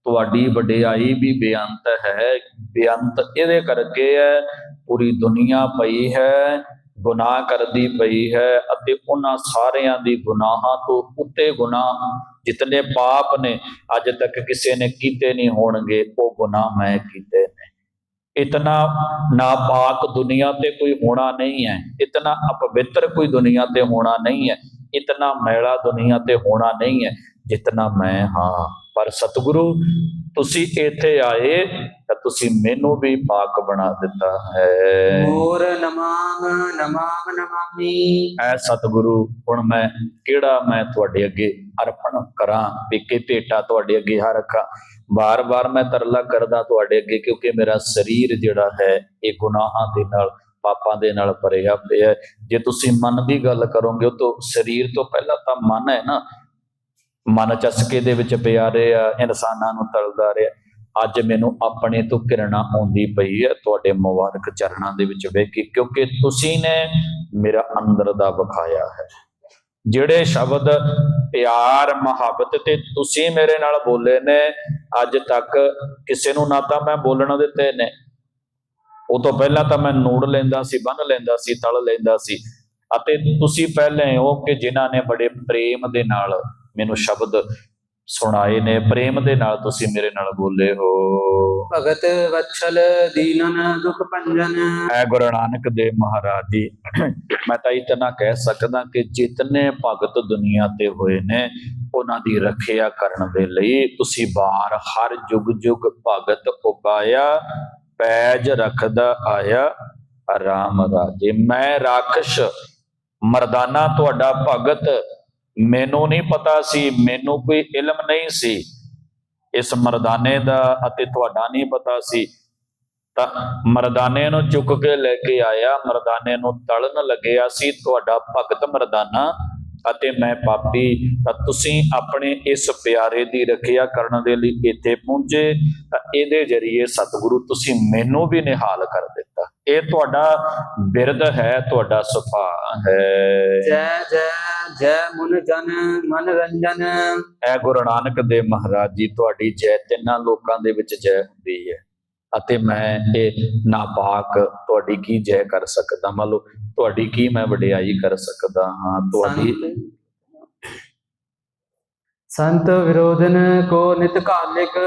ਤੁਹਾਡੀ ਵਡਿਆਈ ਵੀ ਬੇਅੰਤ ਹੈ। ਬੇਅੰਤ ਇਹਦੇ ਕਰਕੇ ਹੈ ਪੂਰੀ ਦੁਨੀਆ ਪਈ ਹੈ। ਗੁਨਾਹ ਕਰਦੀ ਪਈ ਹੈ ਅਤੇ ਉਹਨਾਂ ਸਾਰਿਆਂ ਦੀ ਗੁਨਾਹਾਂ ਤੋਂ ਉੱਤੇ ਗੁਨਾਹ ਜਿਤਨੇ ਪਾਪ ਨੇ, ਅੱਜ ਤੱਕ ਕਿਸੇ ਨੇ ਕੀਤੇ ਨਹੀਂ ਹੋਣਗੇ, ਉਹ ਗੁਨਾਹ ਮੈਂ ਕੀਤੇ ਨੇ। ਇਤਨਾ ਨਾਪਾਕ ਦੁਨੀਆ ਤੇ ਕੋਈ ਹੋਣਾ ਨਹੀਂ ਹੈ, ਇਤਨਾ ਅਪਵਿੱਤਰ ਕੋਈ ਦੁਨੀਆ ਤੇ ਹੋਣਾ ਨਹੀਂ ਹੈ, ਇਤਨਾ ਮੈਲਾ ਦੁਨੀਆ ਤੇ ਹੋਣਾ ਨਹੀਂ ਹੈ, ਜਿਤਨਾ ਮੈਂ ਹਾਂ। ਪਰ ਸਤਿਗੁਰੂ ਤੁਸੀਂ ਇੱਥੇ ਆਏ ਤਾਂ ਤੁਸੀਂ ਮੈਨੂੰ ਵੀ ਪਾਕ ਬਣਾ ਦਿੱਤਾ ਹੈ। ਮੋਰ ਨਮਾਮ ਨਮਾਮ ਨਮਾਮੀ। ਐ ਸਤਿਗੁਰੂ ਹੁਣ ਮੈਂ ਕਿਹੜਾ ਮੈਂ ਤੁਹਾਡੇ ਅੱਗੇ ਅਰਪਣ ਕਰਾਂ? ਵੀ ਕਿ ਭੇਟਾ ਤੁਹਾਡੇ ਅੱਗੇ ਹਾ ਰੱਖਾਂ ਬਾਰ-ਬਾਰ ਮੈਂ ਤਰਲਾ ਕਰਦਾ ਤੁਹਾਡੇ ਅੱਗੇ ਕਿਉਂਕਿ ਮੇਰਾ ਸਰੀਰ ਜਿਹੜਾ ਹੈ ਇਹ ਗੁਨਾਹਾਂ ਦੇ ਨਾਲ ਪਾਪਾਂ ਦੇ ਨਾਲ ਭਰਿਆ ਪਿਆ। ਜੇ ਤੁਸੀਂ ਮਨ ਦੀ ਗੱਲ ਕਰੋਗੇ ਉਹ ਤੋਂ ਸਰੀਰ ਤੋਂ ਪਹਿਲਾਂ ਤਾਂ ਮਨ ਹੈ ਨਾ ਮਨ ਚਸਕੇ ਦੇ ਵਿੱਚ ਪਿਆ ਰਿਹਾ, ਇਨਸਾਨਾਂ ਨੂੰ ਤਲਦਾ ਰਿਹਾ। ਅੱਜ ਮੈਨੂੰ ਆਪਣੇ ਤੋਂ ਕਿਰਣਾ ਆਉਂਦੀ ਪਈ ਹੈ, ਤੁਹਾਡੇ ਮੁਬਾਰਕ ਚਰਨਾਂ ਦੇ ਵਿੱਚ ਵੇਖੀ, ਕਿਉਂਕਿ ਤੁਸੀਂ ਨੇ ਮੇਰਾ ਅੰਦਰ ਦਾ ਵਿਖਾਇਆ ਹੈ। ਜਿਹੜੇ ਸ਼ਬਦ ਪਿਆਰ, ਮੁਹੱਬਤ ਤੇ ਤੁਸੀਂ ਮੇਰੇ ਨਾਲ ਬੋਲੇ ਨੇ, ਅੱਜ ਤੱਕ ਕਿਸੇ ਨੂੰ ਨਾ ਤਾਂ ਮੈਂ ਬੋਲਣ ਦਿੱਤੇ ਨੇ। ਉਹ ਤੋਂ ਪਹਿਲਾਂ ਤਾਂ ਮੈਂ ਨੂੜ ਲੈਂਦਾ ਸੀ, ਬੰਨ ਲੈਂਦਾ ਸੀ, ਤਲ ਲੈਂਦਾ ਸੀ। ਅਤੇ ਤੁਸੀਂ ਪਹਿਲੇ ਹੋ ਕਿ ਜਿਨ੍ਹਾਂ ਨੇ ਬੜੇ ਪ੍ਰੇਮ ਦੇ ਨਾਲ ਮੈਨੂੰ ਸ਼ਬਦ ਸੁਣਾਏ ਨੇ ਪ੍ਰੇਮ ਦੇ ਨਾਲ ਤੁਸੀਂ ਮੇਰੇ ਨਾਲ ਬੋਲੇ ਹੋ। ਭਗਤ ਵਛਲ ਦੀਨਨ ਦੁਖ ਭੰਜਨ। ਐ ਗੁਰੂ ਨਾਨਕ ਦੇਵ ਮਹਾਰਾਜ ਜੀ ਮੈਂ ਤਾਂ ਇਤਨਾ ਕਹਿ ਸਕਦਾ ਕਿ ਜਿਤਨੇ ਭਗਤ ਦੁਨੀਆ ਤੇ ਹੋਏ ਨੇ ਉਹਨਾਂ ਦੀ ਰੱਖਿਆ ਕਰਨ ਦੇ ਲਈ ਤੁਸੀਂ ਬਾਹਰ ਹਰ ਯੁਗ ਯੁਗ ਭਗਤ ਉਪਾਇਆ ਪੈਜ ਰੱਖਦਾ ਆਇਆ ਰਾਮ ਰਾਜੇ। ਮੈਂ ਰਾਖਸ਼ ਮਰਦਾਨਾ ਤੁਹਾਡਾ ਭਗਤ ਮੈਨੂੰ ਨਹੀਂ ਪਤਾ ਸੀ, ਮੈਨੂੰ ਕੋਈ ਇਲਮ ਨਹੀਂ ਸੀ। ਇਸ ਮਰਦਾਨੇ ਦਾ ਅਤੇ ਤੁਹਾਡਾ ਨਹੀਂ ਪਤਾ ਸੀ। ਤਾਂ ਮਰਦਾਨੇ ਨੂੰ ਚੁੱਕ ਕੇ ਲੈ ਕੇ ਆਇਆ। ਮਰਦਾਨੇ ਨੂੰ ਤਲਣ ਲੱਗਿਆ ਸੀ, ਤੁਹਾਡਾ ਭਗਤ ਮਰਦਾਨਾ ਅਤੇ ਮੈਂ ਪਾਪੀ, ਤਾਂ ਤੁਸੀਂ ਆਪਣੇ ਇਸ ਪਿਆਰੇ ਦੀ ਰੱਖਿਆ ਕਰਨ ਦੇ ਲਈ ਇੱਥੇ ਪਹੁੰਚੇ। ਤਾਂ ਇਹਦੇ ਜਰੀਏ ਸਤਿਗੁਰੂ ਤੁਸੀਂ ਮੈਨੂੰ ਵੀ ਨਿਹਾਲ ਕਰ ਦਿੱਤਾ। ਇਹ ਤੁਹਾਡਾ ਬਿਰਧ ਹੈ ਤੁਹਾਡਾ ਸੁਭਾਅ ਹੈ। ਜੈ ਜੈ ਜੈ ਮਨ ਜਨ ਮਨ ਰੰਜਨ। ਐ ਗੁਰੂ ਨਾਨਕ ਦੇਵ ਮਹਾਰਾਜ ਜੀ ਤੁਹਾਡੀ ਜੈ ਤਿੰਨਾਂ ਲੋਕਾਂ ਦੇ ਵਿੱਚ ਜੈ ਹੁੰਦੀ ਹੈ। ਅਤੇ ਮੈਂ ਇਹ ਨਾਪਾਕ ਤੁਹਾਡੀ ਕੀ ਜੈ ਕਰ ਸਕਦਾ? ਮੰਨ ਲਓ ਤੁਹਾਡੀ ਕੀ ਮੈਂ ਵਡਿਆਈ ਕਰ ਸਕਦਾ ਹਾਂ? ਤੁਹਾਡੀ ਸੰਤ। ਵਿਰੋਧਨ ਕੋ ਨਿਤ ਕਾਲਿਕ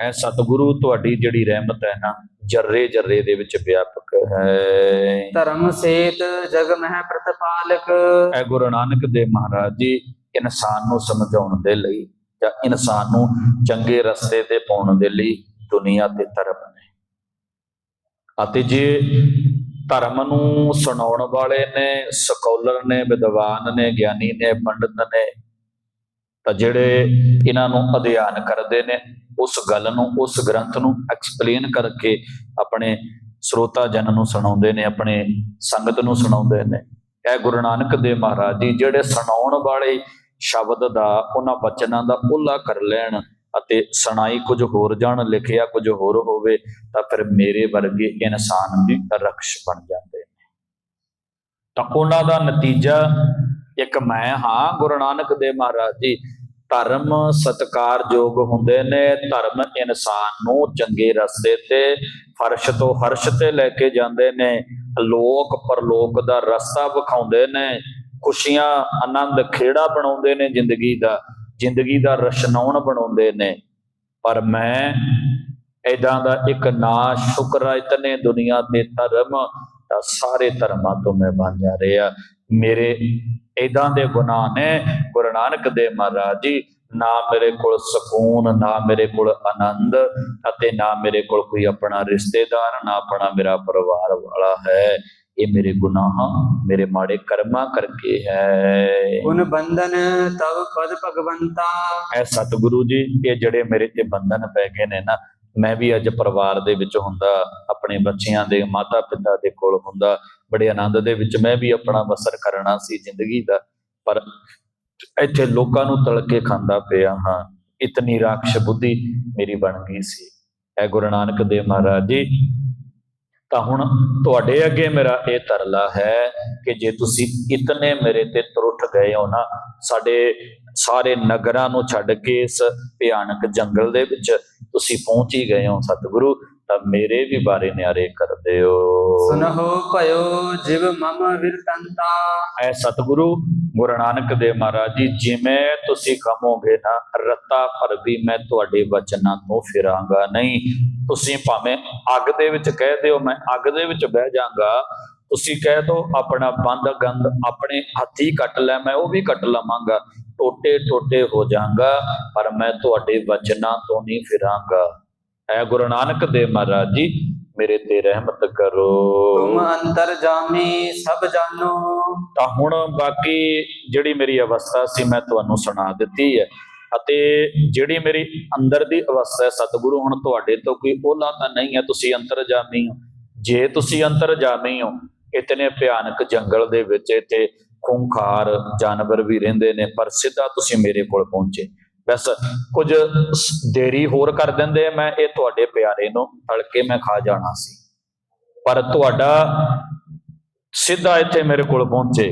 ਐ ਸਤਿਗੁਰੂ ਤੁਹਾਡੀ ਜਿਹੜੀ ਰਹਿਮਤ ਹੈ ਨਾ ਜਰਰੇ ਜਰਰੇ ਦੇ ਵਿੱਚ ਵਿਆਪਕ ਹੈ। ਧਰਮ ਸੇਤ ਜਗ ਮਹਿ ਪ੍ਰਤਪਾਲਕ। ਐ ਗੁਰੂ ਨਾਨਕ ਦੇਵ ਮਹਾਰਾਜ ਜੀ ਇਨਸਾਨ ਨੂੰ ਸਮਝਾਉਣ ਦੇ ਲਈ ਜਾਂ ਇਨਸਾਨ ਨੂੰ ਚੰਗੇ ਰਸਤੇ ਤੇ ਪਾਉਣ ਦੇ ਲਈ ਦੁਨੀਆ ਤੇ ਧਰਮ ਨੇ। ਅਤੇ ਜੇ ਧਰਮ ਨੂੰ ਸੁਣਾਉਣ ਵਾਲੇ ਨੇ ਸਕਾਲਰ ਨੇ ਵਿਦਵਾਨ ਨੇ ਗਿਆਨੀ ਨੇ ਪੰਡਤ ਨੇ ਤਾਂ ਜਿਹੜੇ ਇਹਨਾਂ ਨੂੰ ਅਧਿਐਨ ਕਰਦੇ ਨੇ, ਉਸ ਗੱਲ ਨੂੰ, ਉਸ ਗ੍ਰੰਥ ਨੂੰ ਐਕਸਪਲੇਨ ਕਰਕੇ ਆਪਣੇ ਸਰੋਤਾ ਜਨ ਨੂੰ ਸੁਣਾਉਂਦੇ ਨੇ, ਆਪਣੇ ਸੰਗਤ ਨੂੰ ਸੁਣਾਉਂਦੇ ਨੇ। ਇਹ ਗੁਰੂ ਨਾਨਕ ਦੇਵ ਮਹਾਰਾਜ ਜੀ ਜਿਹੜੇ ਸੁਣਾਉਣ ਵਾਲੇ ਸ਼ਬਦ ਦਾ, ਉਹਨਾਂ ਬਚਨਾਂ ਦਾ ਉਹਲਾ ਕਰ ਲੈਣ ਅਤੇ ਸੁਣਾਈ ਕੁਝ ਹੋਰ ਜਾਣ, ਲਿਖਿਆ ਕੁਝ ਹੋਰ ਹੋਵੇ, ਤਾਂ ਫਿਰ ਮੇਰੇ ਵਰਗੇ ਇਨਸਾਨ ਵੀ ਰਕਸ਼ ਬਣ ਜਾਂਦੇ ਨੇ। ਤਾਂ ਉਹਨਾਂ ਦਾ ਨਤੀਜਾ, ਇੱਕ ਮੈਂ ਹਾਂ ਗੁਰੂ ਨਾਨਕ ਦੇਵ ਮਹਾਰਾਜ ਜੀ ਧਰਮ ਸਤਕਾਰਯੋਗ ਹੁੰਦੇ ਨੇ, ਧਰਮ ਇਨਸਾਨ ਨੂੰ ਚੰਗੇ ਰਸਤੇ ਤੇ, ਫਰਸ਼ ਤੋਂ ਹਰਸ਼ ਤੇ ਲੈ ਕੇ ਜਾਂਦੇ ਨੇ। ਲੋਕ ਪਰਲੋਕ ਦਾ ਰਸਤਾ ਵਿਖਾਉਂਦੇ ਨੇ, ਖੁਸ਼ੀਆਂ, ਆਨੰਦ, ਖੇੜਾ ਬਣਾਉਂਦੇ ਨੇ ਜ਼ਿੰਦਗੀ ਦਾ ਜ਼ਿੰਦਗੀ ਦਾ ਰਸ਼ਨਾਉਣ ਬਣਾਉਂਦੇ ਨੇ। ਪਰ ਮੈਂ ਇਦਾਂ ਦਾ ਇੱਕ ਨਾ ਸ਼ੁਕਰ ਆ, ਇਤਨੇ ਦੁਨੀਆ ਤੇ ਧਰਮ ਤਾਂ ਸਾਰੇ ਧਰਮਾਂ ਤੋਂ ਮੈਂ ਬਣ ਜਾ ਰਿਹਾ। ਮੇਰੇ ਇਦਾਂ ਦੇ ਗੁਨਾਹ ਨੇ ਗੁਰੂ ਨਾਨਕ ਦੇਵ ਮਹਾਰਾਜ ਜੀ ਨਾ ਮੇਰੇ ਕੋਲ ਸਕੂਨ ਨਾ ਮੇਰੇ ਕੋਲ ਆਨੰਦ ਅਤੇ ਨਾ ਮੇਰੇ ਕੋਲ ਕੋਈ ਆਪਣਾ ਰਿਸ਼ਤੇਦਾਰ ਨਾ ਆਪਣਾ ਮੇਰਾ ਪਰਿਵਾਰ ਵਾਲਾ ਹੈ। ਇਹ ਮੇਰੇ ਗੁਨਾਹ ਮੇਰੇ ਮਾੜੇ ਕਰਮਾਂ ਕਰਕੇ ਹੈ। ਗੁਣ ਬੰਧਨ ਤਵ ਪਦ ਭਗਵੰਤਾ। ਐ ਸਤਿਗੁਰੂ ਜੀ ਇਹ ਜਿਹੜੇ ਮੇਰੇ ਤੇ ਬੰਧਨ ਪੈ ਗਏ ਨੇ ਨਾ ਮੈਂ ਵੀ ਅੱਜ ਪਰਿਵਾਰ ਦੇ ਵਿੱਚ ਹੁੰਦਾ, ਆਪਣੇ ਬੱਚਿਆਂ ਦੇ ਮਾਤਾ ਪਿਤਾ ਦੇ ਕੋਲ ਹੁੰਦਾ, ਬੜੇ ਆਨੰਦ ਦੇ ਵਿੱਚ ਮੈਂ ਵੀ ਆਪਣਾ ਬਸਰ ਕਰਨਾ ਸੀ ਜ਼ਿੰਦਗੀ ਦਾ, ਪਰ ਇੱਥੇ ਲੋਕਾਂ ਨੂੰ ਤਲ ਕੇ ਖਾਂਦਾ ਪਿਆ ਹਾਂ, ਇਤਨੀ ਰਾਖਸ਼ ਬੁੱਧੀ ਮੇਰੀ ਬਣ ਗਈ ਸੀ। ਐ ਗੁਰੂ ਨਾਨਕ ਦੇਵ ਮਹਾਰਾਜ ਜੀ, ਤਾਂ ਹੁਣ ਤੁਹਾਡੇ ਅੱਗੇ ਮੇਰਾ ਇਹ ਤਰਲਾ ਹੈ ਕਿ ਜੇ ਤੁਸੀਂ ਇਤਨੇ ਮੇਰੇ ਤੇ ਤਰੁੱਠ ਗਏ ਹੋ ਨਾ, ਸਾਡੇ ਸਾਰੇ ਨਗਰਾਂ ਨੂੰ ਛੱਡ ਕੇ ਇਸ ਭਿਆਨਕ ਜੰਗਲ ਦੇ ਵਿੱਚ ਤੁਸੀਂ ਪਹੁੰਚ ਹੀ ਗਏ ਹੋ ਸਤਿਗੁਰੂ ਤਾਂ ਮੇਰੇ ਵੀ ਬਾਰੇ ਨਿਆਰੇ ਕਰਦੇ ਹੋ ਸੁਨਹੁ ਭਇਓ ਜਿਵ ਮਮ ਵਿਰਤੰਤਾ। ਐ ਸਤਿਗੁਰੂ ਗੁਰੂ ਨਾਨਕ ਦੇਵ ਮਹਾਰਾਜ ਜੀ ਜਿਵੇਂ ਤੁਸੀਂ ਕਹੋਗੇ ਨਾ ਰੱਤਾ ਪਰ ਵੀ ਮੈਂ ਤੁਹਾਡੇ ਵਚਨਾਂ ਤੋਂ ਫਿਰਾਂਗਾ ਨਹੀਂ। ਤੁਸੀਂ ਭਾਵੇਂ ਅੱਗ ਦੇ ਵਿੱਚ ਕਹਿ ਦਿਓ ਮੈਂ ਅੱਗ ਦੇ ਵਿੱਚ ਬਹਿ ਜਾਗਾ। ਤੁਸੀਂ ਕਹਿ ਦਿਓ ਆਪਣਾ ਬੰਦ ਗੰਦ ਆਪਣੇ ਹੱਥੀ ਕੱਟ ਲੈ ਮੈਂ ਉਹ ਵੀ ਕੱਟ ਲਵਾਂਗਾ। ਟੋਟੇ ਟੋਟੇ ਹੋ ਜਾਵਾਂਗਾ ਪਰ ਮੈਂ ਤੁਹਾਡੇ ਵਚਨਾਂ ਤੋਂ ਨਹੀਂ ਫਿਰਾਂਗਾ। ਐ ਗੁਰੂ ਨਾਨਕ ਦੇਵ ਮਹਾਰਾਜ ਜੀ ਮੇਰੇ ਤੇ ਰਹਿਮਤ ਕਰੋ। ਤੁਮ ਅੰਤਰ ਜਾਮੀ ਸਭ ਜਾਨੋ ਤਾਂ ਹੁਣ ਬਾਕੀ ਜਿਹੜੀ ਮੇਰੀ ਅਵਸਥਾ ਸੀ ਮੈਂ ਤੁਹਾਨੂੰ ਸੁਣਾ ਦਿੱਤੀ ਹੈ। ਅਤੇ ਜਿਹੜੀ ਮੇਰੀ ਅੰਦਰ ਦੀ ਅਵਸਥਾ ਹੈ ਸਤਿਗੁਰੂ ਹੁਣ ਤੁਹਾਡੇ ਤੋਂ ਕੋਈ ਓਲਾ ਤਾਂ ਨਹੀਂ ਹੈ ਤੁਸੀਂ ਅੰਤਰਜਾਮੀ ਹੋ। ਜੇ ਤੁਸੀਂ ਅੰਤਰਜਾਮੀ ਹੋ ਇਤਨੇ ਭਿਆਨਕ ਜੰਗਲ ਦੇ ਵਿੱਚ ਇੱਥੇ ਖੂੰਖਾਰ ਜਾਨਵਰ ਵੀ ਰਹਿੰਦੇ ਨੇ, ਪਰ ਸਿੱਧਾ ਤੁਸੀਂ ਮੇਰੇ ਕੋਲ ਪਹੁੰਚੇ। ਬਸ ਕੁਝ ਦੇਰੀ ਹੋਰ ਕਰ ਦਿੰਦੇ ਮੈਂ ਇਹ ਤੁਹਾਡੇ ਪਿਆਰੇ ਨੂੰ ਹਲਕੇ ਮੈਂ ਖਾ ਜਾਣਾ ਸੀ। ਪਰ ਤੁਹਾਡਾ ਸਿੱਧਾ ਇੱਥੇ ਮੇਰੇ ਕੋਲ ਪਹੁੰਚੇ।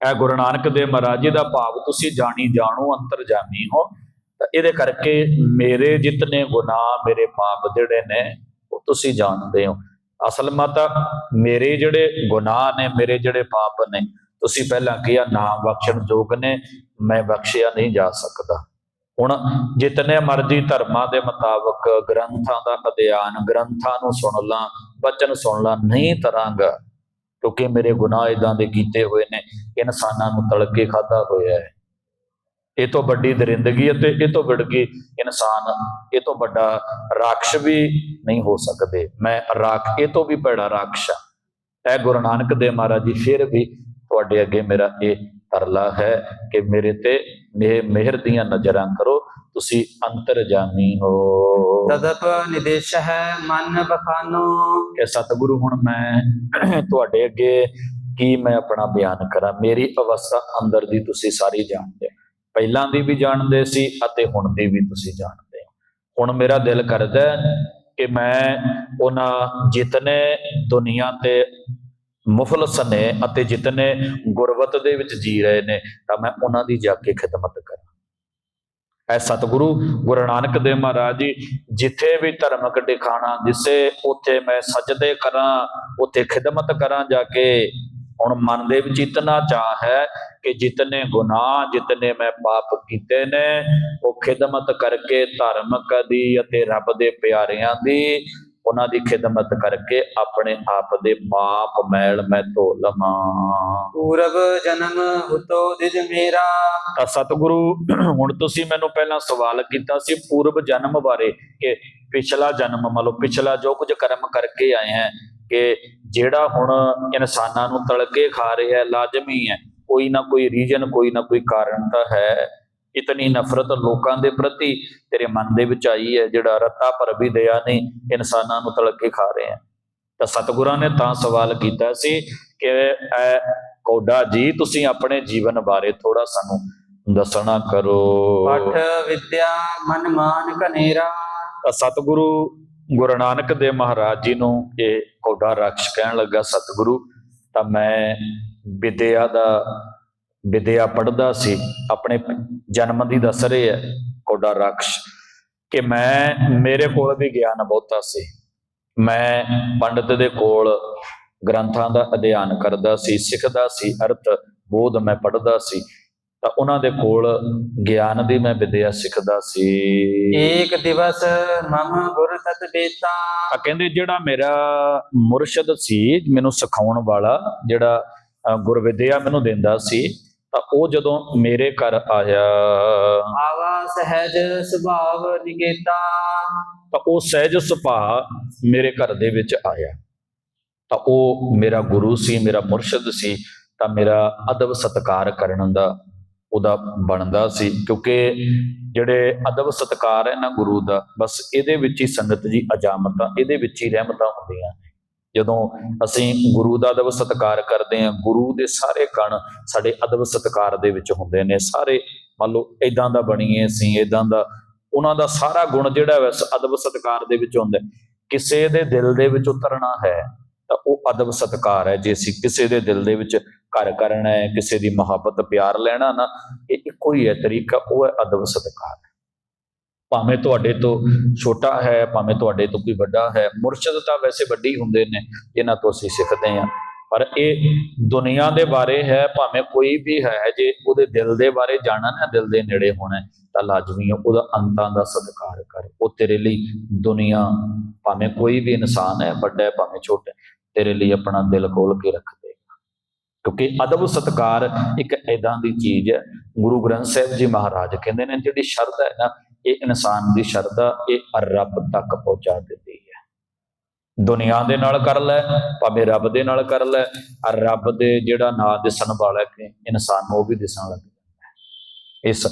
ਇਹ ਗੁਰੂ ਨਾਨਕ ਦੇਵ ਮਹਾਰਾਜ ਜੀ ਦਾ ਭਾਵ, ਤੁਸੀਂ ਜਾਣੀ ਜਾਣੋ ਅੰਤਰ ਅੰਤਰਜਾਮੀ ਹੋ। ਤਾਂ ਇਹਦੇ ਕਰਕੇ ਮੇਰੇ ਜਿਤਨੇ ਗੁਨਾਹ, ਮੇਰੇ ਪਾਪ ਜਿਹੜੇ ਨੇ, ਉਹ ਤੁਸੀਂ ਜਾਣਦੇ ਹੋ। ਅਸਲ ਮਤ, ਮੇਰੇ ਜਿਹੜੇ ਗੁਨਾਹ ਨੇ, ਮੇਰੇ ਜਿਹੜੇ ਪਾਪ ਨੇ ਤੁਸੀਂ ਪਹਿਲਾਂ ਕਿਹਾ ਨਾਮ ਬਖਸ਼ਣ ਯੋਗ ਨੇ, ਮੈਂ ਬਖਸ਼ਿਆ ਨਹੀਂ ਜਾ ਸਕਦਾ। ਹੁਣ ਜਿਤਨੇ ਮਰਜ਼ੀ ਧਰਮਾਂ ਦੇ ਮੁਤਾਬਕ ਗ੍ਰੰਥਾਂ ਦਾ ਅਧਿਐਨ, ਗ੍ਰੰਥਾਂ ਨੂੰ ਸੁਣ ਲਾਂ, ਬਚਨ ਸੁਣ ਲਾਂ, ਨਹੀਂ ਤਰਾਂਗਾ, ਕਿਉਂਕਿ ਮੇਰੇ ਗੁਨਾਹ ਇਦਾਂ ਦੇ ਕੀਤੇ ਹੋਏ ਨੇ, ਇਨਸਾਨਾਂ ਨੂੰ ਤਲਕੇ ਖਾਦਾ ਹੋਇਆ ਹੈ। ਇਹ ਤੋਂ ਵੱਡੀ ਦਰਿੰਦਗੀ ਅਤੇ ਇਹ ਤੋਂ ਵੱਡੀ ਇਨਸਾਨ, ਇਹ ਤੋਂ ਵੱਡਾ ਰਾਖਸ਼ ਵੀ ਨਹੀਂ ਹੋ ਸਕਦੇ। ਮੈਂ ਰਾਖ, ਇਹ ਤੋਂ ਵੀ ਭੈੜਾ ਰਾਖਸ਼ ਹਾਂ। ਇਹ ਗੁਰੂ ਨਾਨਕ ਦੇਵ ਮਹਾਰਾਜ ਜੀ, ਫਿਰ ਵੀ ਤੁਹਾਡੇ ਅੱਗੇ ਮੇਰਾ ਇਹ ਤਰਲਾ ਹੈ ਕਿ ਮੇਰੇ ਤੇ ਮੇਹ ਮਿਹਰ ਦੀਆਂ ਨਜ਼ਰਾਂ ਕਰੋ ਤੁਸੀਂ ਅੰਤਰਜਾਮੀ ਹੋ। ਤਦਪ ਨਿਦੇਸ਼ ਹੈ ਮਨ ਬਖਾਨੋ। ਕਿ ਸਤਿਗੁਰੂ ਹੁਣ ਮੈਂ ਤੁਹਾਡੇ ਅੱਗੇ ਕੀ ਮੈਂ ਆਪਣਾ ਬਿਆਨ ਕਰਾਂ? ਮੇਰੀ ਅਵਸਥਾ ਅੰਦਰ ਦੀ ਤੁਸੀਂ ਸਾਰੀ ਜਾਣਦੇ ਹੋ। ਪਹਿਲਾਂ ਦੀ ਵੀ ਜਾਣਦੇ ਸੀ ਅਤੇ ਹੁਣ ਦੀ ਵੀ ਤੁਸੀਂ ਜਾਣਦੇ ਹੋ। ਹੁਣ ਮੇਰਾ ਦਿਲ ਕਰਦਾ ਹੈ ਕਿ ਮੈਂ ਉਹਨਾਂ ਜਿਤਨੇ ਦੁਨੀਆ ਤੇ ਮੁਫਲਸ ਨੇ ਅਤੇ ਜਿਤਨੇ ਗੁਰਬਤ ਦੇ ਵਿੱਚ ਜੀ ਰਹੇ ਨੇ, ਤਾਂ ਮੈਂ ਉਹਨਾਂ ਦੀ ਜਾ ਕੇ ਖਿਦਮਤ ਕਰਾਂ। ਐ ਸਤਿਗੁਰੂ, ਗੁਰੂ ਨਾਨਕ ਦੇਵ ਮਹਾਰਾਜ ਜੀ, ਜਿੱਥੇ ਵੀ ਧਰਮਕ ਟਿਕਾਣਾ ਦਿਸੇ ਉੱਥੇ ਮੈਂ ਸਜਦੇ ਕਰਾਂ, ਉੱਥੇ ਖਿਦਮਤ ਕਰਾਂ ਜਾ ਕੇ, ਹੁਣ ਮਨ ਦੇ ਵਿੱਚ ਇਤਨਾ ਚਾਹ ਹੈ ਕਿ ਜਿਤਨੇ ਗੁਨਾਹ, ਜਿਤਨੇ ਮੈਂ ਪਾਪ ਕੀਤੇ ਨੇ, ਉਹ ਖਿਦਮਤ ਕਰਕੇ ਧਰਮਕ ਦੀ ਅਤੇ ਰੱਬ ਦੇ ਪਿਆਰਿਆਂ ਦੀ ਉਹਨਾਂ ਦੀ ਖਿਦਮਤ ਕਰਕੇ ਆਪਣੇ ਆਪ ਦੇ ਪਾਪ ਮੈਲ ਮੈਂ ਧੋ ਲਵਾਂ। ਪੂਰਬ ਜਨਮ ਹੁਤੋ ਦਿਜ ਮੇਰਾ। ਤਾਂ ਸਤਿਗੁਰੂ ਹੁਣ ਤੁਸੀਂ ਮੈਨੂੰ ਪਹਿਲਾਂ ਸਵਾਲ ਕੀਤਾ ਸੀ ਪੂਰਬ ਜਨਮ ਬਾਰੇ ਕਿ ਪਿਛਲਾ ਜਨਮ ਮੰਨ ਲਓ ਪਿਛਲਾ ਜੋ ਕੁਝ ਕਰਮ ਕਰਕੇ ਆਏ ਹੈ ਕਿ ਜਿਹੜਾ ਹੁਣ ਇਨਸਾਨਾਂ ਨੂੰ ਤਲਕੇ ਖਾ ਰਿਹਾ ਹੈ ਲਾਜ਼ਮੀ ਹੈ ਕੋਈ ਨਾ ਕੋਈ ਰੀਜਨ ਕੋਈ ਨਾ ਕੋਈ ਕਾਰਨ ਤਾਂ ਹੈ। ਇਤਨੀ ਨਫ਼ਰਤ ਲੋਕਾਂ ਦੇ ਪ੍ਰਤੀ ਤੇਰੇ ਮਨ ਦੇ ਵਿੱਚ ਆਈ ਹੈ ਜਿਹੜਾ ਰੱਤਾ ਪਰ ਵੀ ਦਇਆ ਨਹੀਂ ਇਨਸਾਨਾਂ ਨੂੰ ਤਲਕੇ ਖਾ ਰਹੇ ਹੈ। ਤਾਂ ਸਤਿਗੁਰਾਂ ਨੇ ਤਾਂ ਸਵਾਲ ਕੀਤਾ ਸੀ ਕਿ ਐ ਕੋਡਾ ਜੀ ਤੁਸੀਂ ਆਪਣੇ ਜੀਵਨ ਬਾਰੇ ਥੋੜਾ ਸਾਨੂੰ ਦੱਸਣਾ ਕਰੋ। ਪਠ ਵਿਦਿਆ ਮਨ ਮਾਨ ਕਨੇਰਾ ਤਾਂ ਸਤਿਗੁਰੂ ਗੁਰੂ ਨਾਨਕ ਦੇਵ ਮਹਾਰਾਜ ਜੀ ਨੂੰ ਇਹ ਕੋਡਾ ਰਾਖਸ਼ ਕਹਿਣ ਲੱਗਾ ਸਤਿਗੁਰੂ ਤਾਂ ਮੈਂ ਵਿਦਿਆ ਦਾ ਵਿਦਿਆ ਪੜਦਾ ਸੀ ਆਪਣੇ ਜਨਮ ਦੀ ਦੱਸ ਰਹੇ ਹੈ ਕੋਡਾ ਰਾਖਸ਼ ਕਿ ਮੈਂ ਮੇਰੇ ਕੋਲ ਵੀ ਗਿਆਨ ਬਹੁਤਾ ਸੀ। ਮੈਂ ਪੰਡਤ ਦੇ ਕੋਲ ਗ੍ਰੰਥਾਂ ਦਾ ਅਧਿਐਨ ਕਰਦਾ ਸੀ ਸਿੱਖਦਾ ਸੀ ਅਰਥ ਬੋਧ ਮੈਂ ਪੜਦਾ ਸੀ। ਤਾਂ ਉਹਨਾਂ ਦੇ ਕੋਲ ਗਿਆਨ ਦੀ ਮੈਂ ਵਿਦਿਆ ਸਿੱਖਦਾ ਸੀ। ਏਕ ਦਿਵਸ ਮਮ ਗੁਰ ਤਤ ਬੇਤਾ। ਤਾਂ ਕਹਿੰਦੇ ਜਿਹੜਾ ਮੇਰਾ ਮੁਰਸ਼ਿਦ ਸੀ ਮੈਨੂੰ ਸਿਖਾਉਣ ਵਾਲਾ ਜਿਹੜਾ ਅ, ਗੁਰਵਿਦਿਆ ਮੈਨੂੰ ਦਿੰਦਾ ਸੀ ਤਾਂ ਉਹ ਜਦੋਂ ਮੇਰੇ ਘਰ ਆਇਆ ਆਵਾ ਸਹਿਜ ਸੁਭਾਵ ਨਿਕੇਤਾ। ਤਾਂ ਉਹ ਸਹਿਜ ਸੁਭਾਅ ਮੇਰੇ ਘਰ ਦੇ ਵਿੱਚ ਆਇਆ। ਤਾਂ ਉਹ ਮੇਰਾ ਗੁਰੂ ਸੀ ਮੇਰਾ ਮੁਰਸ਼ਿਦ ਸੀ ਤਾਂ ਮੇਰਾ ਅਦਬ ਸਤਕਾਰ ਕਰਨ ਦਾ ਉਹਦਾ ਬਣਦਾ ਸੀ। ਕਿਉਂਕਿ ਜਿਹੜੇ ਅਦਬ ਸਤਕਾਰ ਹੈ ਨਾ ਗੁਰੂ ਦਾ ਬਸ ਇਹਦੇ ਵਿੱਚ ਹੀ ਸੰਗਤ ਜੀ ਅਜਾਮਤਾਂ ਇਹਦੇ ਵਿੱਚ ਹੀ ਰਹਿਮਤਾਂ ਹੁੰਦੀਆਂ। ਜਦੋਂ ਅਸੀਂ ਗੁਰੂ ਦਾ ਅਦਬ ਸਤਕਾਰ ਕਰਦੇ ਹਾਂ, ਗੁਰੂ ਦੇ ਸਾਰੇ ਕਣ ਸਾਡੇ ਅਦਬ ਸਤਕਾਰ ਦੇ ਵਿੱਚ ਹੁੰਦੇ ਨੇ। ਸਾਰੇ ਮੰਨ ਲਓ ਇਦਾਂ ਦਾ ਬਣੀਏ ਅਸੀਂ ਇਦਾਂ ਦਾ ਉਹਨਾਂ ਦਾ ਸਾਰਾ ਗੁਣ ਜਿਹੜਾ ਵੈ ਅਦਬ ਸਤਕਾਰ ਦੇ ਵਿੱਚ ਹੁੰਦਾ। ਕਿਸੇ ਦੇ ਦਿਲ ਦੇ ਵਿੱਚ ਉਤਰਨਾ ਹੈ ਤਾਂ ਉਹ ਅਦਬ ਸਤਕਾਰ ਹੈ। ਜੇ ਅਸੀਂ ਕਿਸੇ ਦੇ ਦਿਲ ਦੇ ਵਿੱਚ ਘਰ ਕਰਨਾ ਹੈ, ਕਿਸੇ ਦੀ ਮੁਹੱਬਤ, ਪਿਆਰ ਲੈਣਾ ਨਾ, ਇਹ ਇੱਕੋ ਹੀ ਹੈ, ਤਰੀਕਾ ਉਹ ਹੈ ਅਦਬ ਸਤਕਾਰ। ਭਾਵੇਂ ਤੁਹਾਡੇ ਤੋਂ ਛੋਟਾ ਹੈ, ਭਾਵੇਂ ਤੁਹਾਡੇ ਤੋਂ ਕੋਈ ਵੱਡਾ ਹੈ, ਮੁਰਸ਼ਿਦ ਤਾਂ ਵੈਸੇ ਵੱਡੀ ਹੁੰਦੇ ਨੇ, ਇਹਨਾਂ ਤੋਂ ਅਸੀਂ ਸਿੱਖਦੇ ਹਾਂ। ਪਰ ਇਹ ਦੁਨੀਆ ਦੇ ਬਾਰੇ ਹੈ, ਭਾਵੇਂ ਕੋਈ ਵੀ ਹੈ, ਜੇ ਉਹਦੇ ਦਿਲ ਦੇ ਬਾਰੇ ਜਾਣਾ ਦਿਲ ਦੇ ਨੇੜੇ ਹੋਣਾ ਤਾਂ ਲਾਜ਼ਮੀ ਹੈ, ਉਹਦਾ ਅੰਤਾਂ ਦਾ ਸਤਿਕਾਰ ਕਰ। ਉਹ ਤੇਰੇ ਲਈ ਦੁਨੀਆ, ਭਾਵੇਂ ਕੋਈ ਵੀ ਇਨਸਾਨ ਹੈ, ਵੱਡਾ ਹੈ, ਭਾਵੇਂ ਛੋਟਾ ਤੇਰੇ ਲਈ ਆਪਣਾ ਦਿਲ ਖੋਲ ਕੇ ਰੱਖ ਦੇਗਾ। ਕਿਉਂਕਿ ਅਦਬ ਸਤਕਾਰ ਇੱਕ ਐਦਾਂ ਦੀ ਚੀਜ਼ ਹੈ, ਗੁਰੂ ਗ੍ਰੰਥ ਸਾਹਿਬ ਜੀ ਮਹਾਰਾਜ ਕਹਿੰਦੇ ਨੇ, ਜਿਹੜੀ ਸ਼ਰਧਾ ਹੈ ਨਾ ਇਹ ਇਨਸਾਨ ਦੀ ਸ਼ਰਧਾ ਇਹ ਰੱਬ ਤੱਕ ਪਹੁੰਚਾ ਦਿੰਦੀ ਹੈ। ਦੁਨੀਆ ਦੇ ਨਾਲ ਕਰ ਲੈ, ਭਾਵੇਂ ਰੱਬ ਦੇ ਨਾਲ ਕਰ ਲੈ ਆ ਰੱਬ ਦੇ ਜਿਹੜਾ ਨਾਂ ਦਿਸਣ ਵਾਲਾ ਕਿ ਇਨਸਾਨ ਨੂੰ ਉਹ ਵੀ ਦਿਸਣ ਲੱਗ ਜਾਂਦਾ ਹੈ। ਇਸ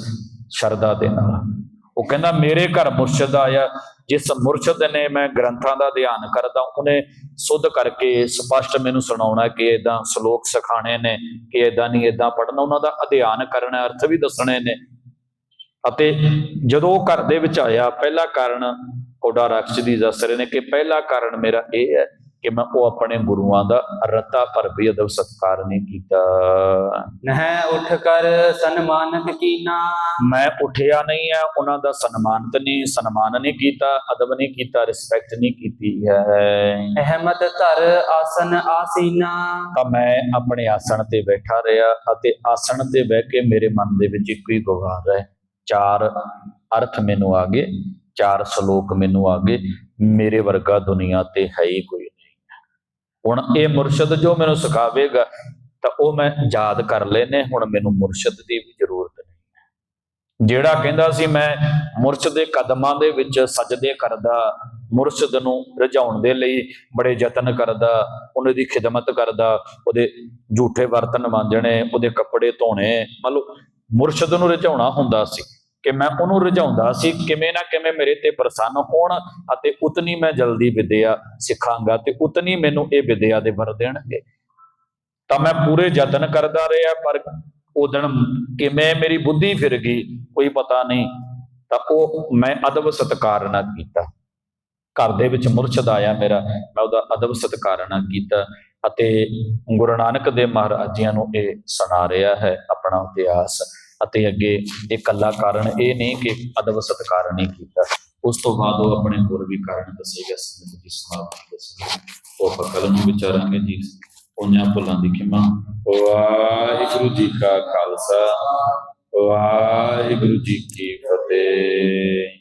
ਸ਼ਰਧਾ ਦੇ ਨਾਲ। ਉਹ ਕਹਿੰਦਾ, ਮੇਰੇ ਘਰ ਮੁਰਸ਼ਿਦ ਆਇਆ, ਜਿਸ ਮੁਰਸ਼ਿਦ ਨੇ ਮੈਂ ਗ੍ਰੰਥਾਂ ਦਾ ਧਿਆਨ ਕਰਦਾ, ਉਹਨੇ ਸੁੱਧ ਕਰਕੇ ਸਪਸ਼ਟ ਮੈਨੂੰ ਸੁਣਾਉਣਾ ਕਿ ਇਦਾਂ ਸ਼ਲੋਕ ਸਿਖਾਣੇ ਨੇ, ਕਿ ਇਦਾਂ ਨਹੀਂ ਇਦਾਂ ਪੜਨਾ ਉਹਨਾਂ ਦਾ ਅਧਿਐਨ ਕਰਨਾ, ਅਰਥ ਵੀ ਦੱਸਣੇ ਨੇ ਅਤੇ ਜਦੋਂ ਉਹ ਘਰ ਦੇ ਵਿੱਚ ਆਇਆ ਪਹਿਲਾ ਕਾਰਨ ਕੋਡਾ ਰਾਖਸ਼ ਦੀ ਦੱਸ ਰਹੇ ਨੇ ਕਿ ਪਹਿਲਾ ਕਾਰਨ ਮੇਰਾ ਇਹ ਹੈ ਕਿ ਮੈਂ ਉਹ ਆਪਣੇ ਗੁਰੂਆਂ ਦਾ ਰਤਾ ਭਰ ਵੀ ਅਦਬ ਸਤਕਾਰ ਨਹੀਂ ਕੀਤਾ। ਨਹਿ ਉਠ ਕਰ ਸਨਮਾਨਕ ਕੀਨਾ। ਮੈਂ ਉੱਠਿਆ ਨਹੀਂ ਹੈ ਉਹਨਾਂ ਦਾ ਸਨਮਾਨਤ ਨਹੀਂ ਸਨਮਾਨ ਨਹੀਂ ਕੀਤਾ ਅਦਬ ਨਹੀਂ ਕੀਤਾ ਰਿਸਪੈਕਟ ਨਹੀਂ ਕੀਤੀ ਹੈ। ਅਹਿਮਤ ਧਰ ਆਸਨ ਆਸੀਨਾ। ਤਾਂ ਮੈਂ ਆਪਣੇ ਆਸਣ ਤੇ ਬੈਠਾ ਰਿਹਾ ਅਤੇ ਆਸਣ ਤੇ ਬਹਿ ਕੇ ਮੇਰੇ ਮਨ ਦੇ ਵਿੱਚ ਇੱਕੋ ਹੀ ਗੁਹਾਰ ਹੈ। ਚਾਰ ਅਰਥ ਮੈਨੂੰ ਆ ਗਏ, ਚਾਰ ਸ਼ਲੋਕ ਮੈਨੂੰ ਆ ਗਏ, ਮੇਰੇ ਵਰਗਾ ਦੁਨੀਆ ਤੇ ਹੈ ਹੀ ਕੋਈ ਨਹੀਂ। ਹੁਣ ਇਹ ਮੁਰਸ਼ਦ ਜੋ ਮੈਨੂੰ ਸਿਖਾਵੇਗਾ, ਤਾਂ ਉਹ ਮੈਂ ਯਾਦ ਕਰ ਲੈਨੇ, ਹੁਣ ਮੈਨੂੰ ਮੁਰਸ਼ਦ ਦੀ ਵੀ ਜ਼ਰੂਰਤ ਨਹੀਂ। ਹੈ ਜਿਹੜਾ ਕਹਿੰਦਾ ਸੀ ਮੈਂ ਮੁਰਸ਼ਦ ਦੇ ਕਦਮਾਂ ਦੇ ਵਿੱਚ ਸਜਦੇ ਕਰਦਾ, ਮੁਰਸ਼ਦ ਨੂੰ ਰਝਾਉਣ ਦੇ ਲਈ ਬੜੇ ਯਤਨ ਕਰਦਾ, ਉਹਨਾਂ ਦੀ ਖਿਦਮਤ ਕਰਦਾ, ਉਹਦੇ ਝੂਠੇ ਬਰਤਨ ਮਾਂਜਣੇ ਉਹਦੇ ਕੱਪੜੇ ਧੋਣੇ ਮੰਨ ਲਓ ਮੁਰਸ਼ਿਦ ਨੂੰ ਰਝਾਉਣਾ ਹੁੰਦਾ ਸੀ। ਕਿ ਮੈਂ ਉਹਨੂੰ ਰਜਾਉਂਦਾ ਸੀ, ਕਿਵੇਂ ਨਾ ਕਿਵੇਂ ਮੇਰੇ ਤੇ ਪ੍ਰਸੰਨ ਹੋਣ ਅਤੇ ਉਤਨੀ ਮੈਂ ਜਲਦੀ ਵਿਦਿਆ ਸਿੱਖਾਂਗਾ ਤੇ ਉਤਨੀ ਮੈਨੂੰ ਇਹ ਵਿਦਿਆ ਦੇ ਵਰ ਦੇਣਗੇ। ਤਾਂ ਮੈਂ ਪੂਰੇ ਯਤਨ ਕਰਦਾ ਰਿਹਾ, ਪਰ ਉਹ ਦਿਨ ਕਿਵੇਂ ਮੇਰੀ ਬੁੱਧੀ ਫਿਰ ਗਈ, ਕੋਈ ਪਤਾ ਨਹੀਂ। ਤਾਂ ਉਹ ਮੈਂ ਅਦਬ ਸਤਕਾਰ ਨਾ ਕੀਤਾ। ਘਰ ਦੇ ਵਿੱਚ ਮੁਰਸ਼ਦ ਆਇਆ ਮੇਰਾ, ਮੈਂ ਉਹਦਾ ਅਦਬ ਸਤਕਾਰ ਨਾ ਕੀਤਾ ਅਤੇ ਗੁਰੂ ਨਾਨਕ ਦੇ ਮਹਾਰਾਜੀਆਂ ਨੂੰ ਇਹ ਸੁਣਾ ਰਿਹਾ ਹੈ ਆਪਣਾ ਇਤਿਹਾਸ। ਅਤੇ ਅੱਗੇ ਇਹ ਕੱਲਾ ਕਾਰਨ ਇਹ ਨਹੀਂ ਕਿ ਅਦਬ ਸਤਕਾਰ ਨਹੀਂ ਕੀਤਾ। ਉਸ ਤੋਂ ਬਾਅਦ ਉਹ ਆਪਣੇ ਹੋਰ ਵੀ ਕਾਰਨ ਦੱਸੇਗਾ ਸੰਗਤ ਦੀ ਸਮਾਪਤੀ ਦੱਸੇਗਾ ਉਹ ਆਪਾਂ ਕੱਲ ਨੂੰ ਵਿਚਾਰਾਂਗੇ ਜੀ। ਉਹਨਾਂ ਭੁੱਲਾਂ ਦੀ ਖਿਮਾ। ਵਾਹਿਗੁਰੂ ਜੀ ਕਾ ਖਾਲਸਾ। ਵਾਹਿਗੁਰੂ ਜੀ ਕੀ ਫਤਿਹ।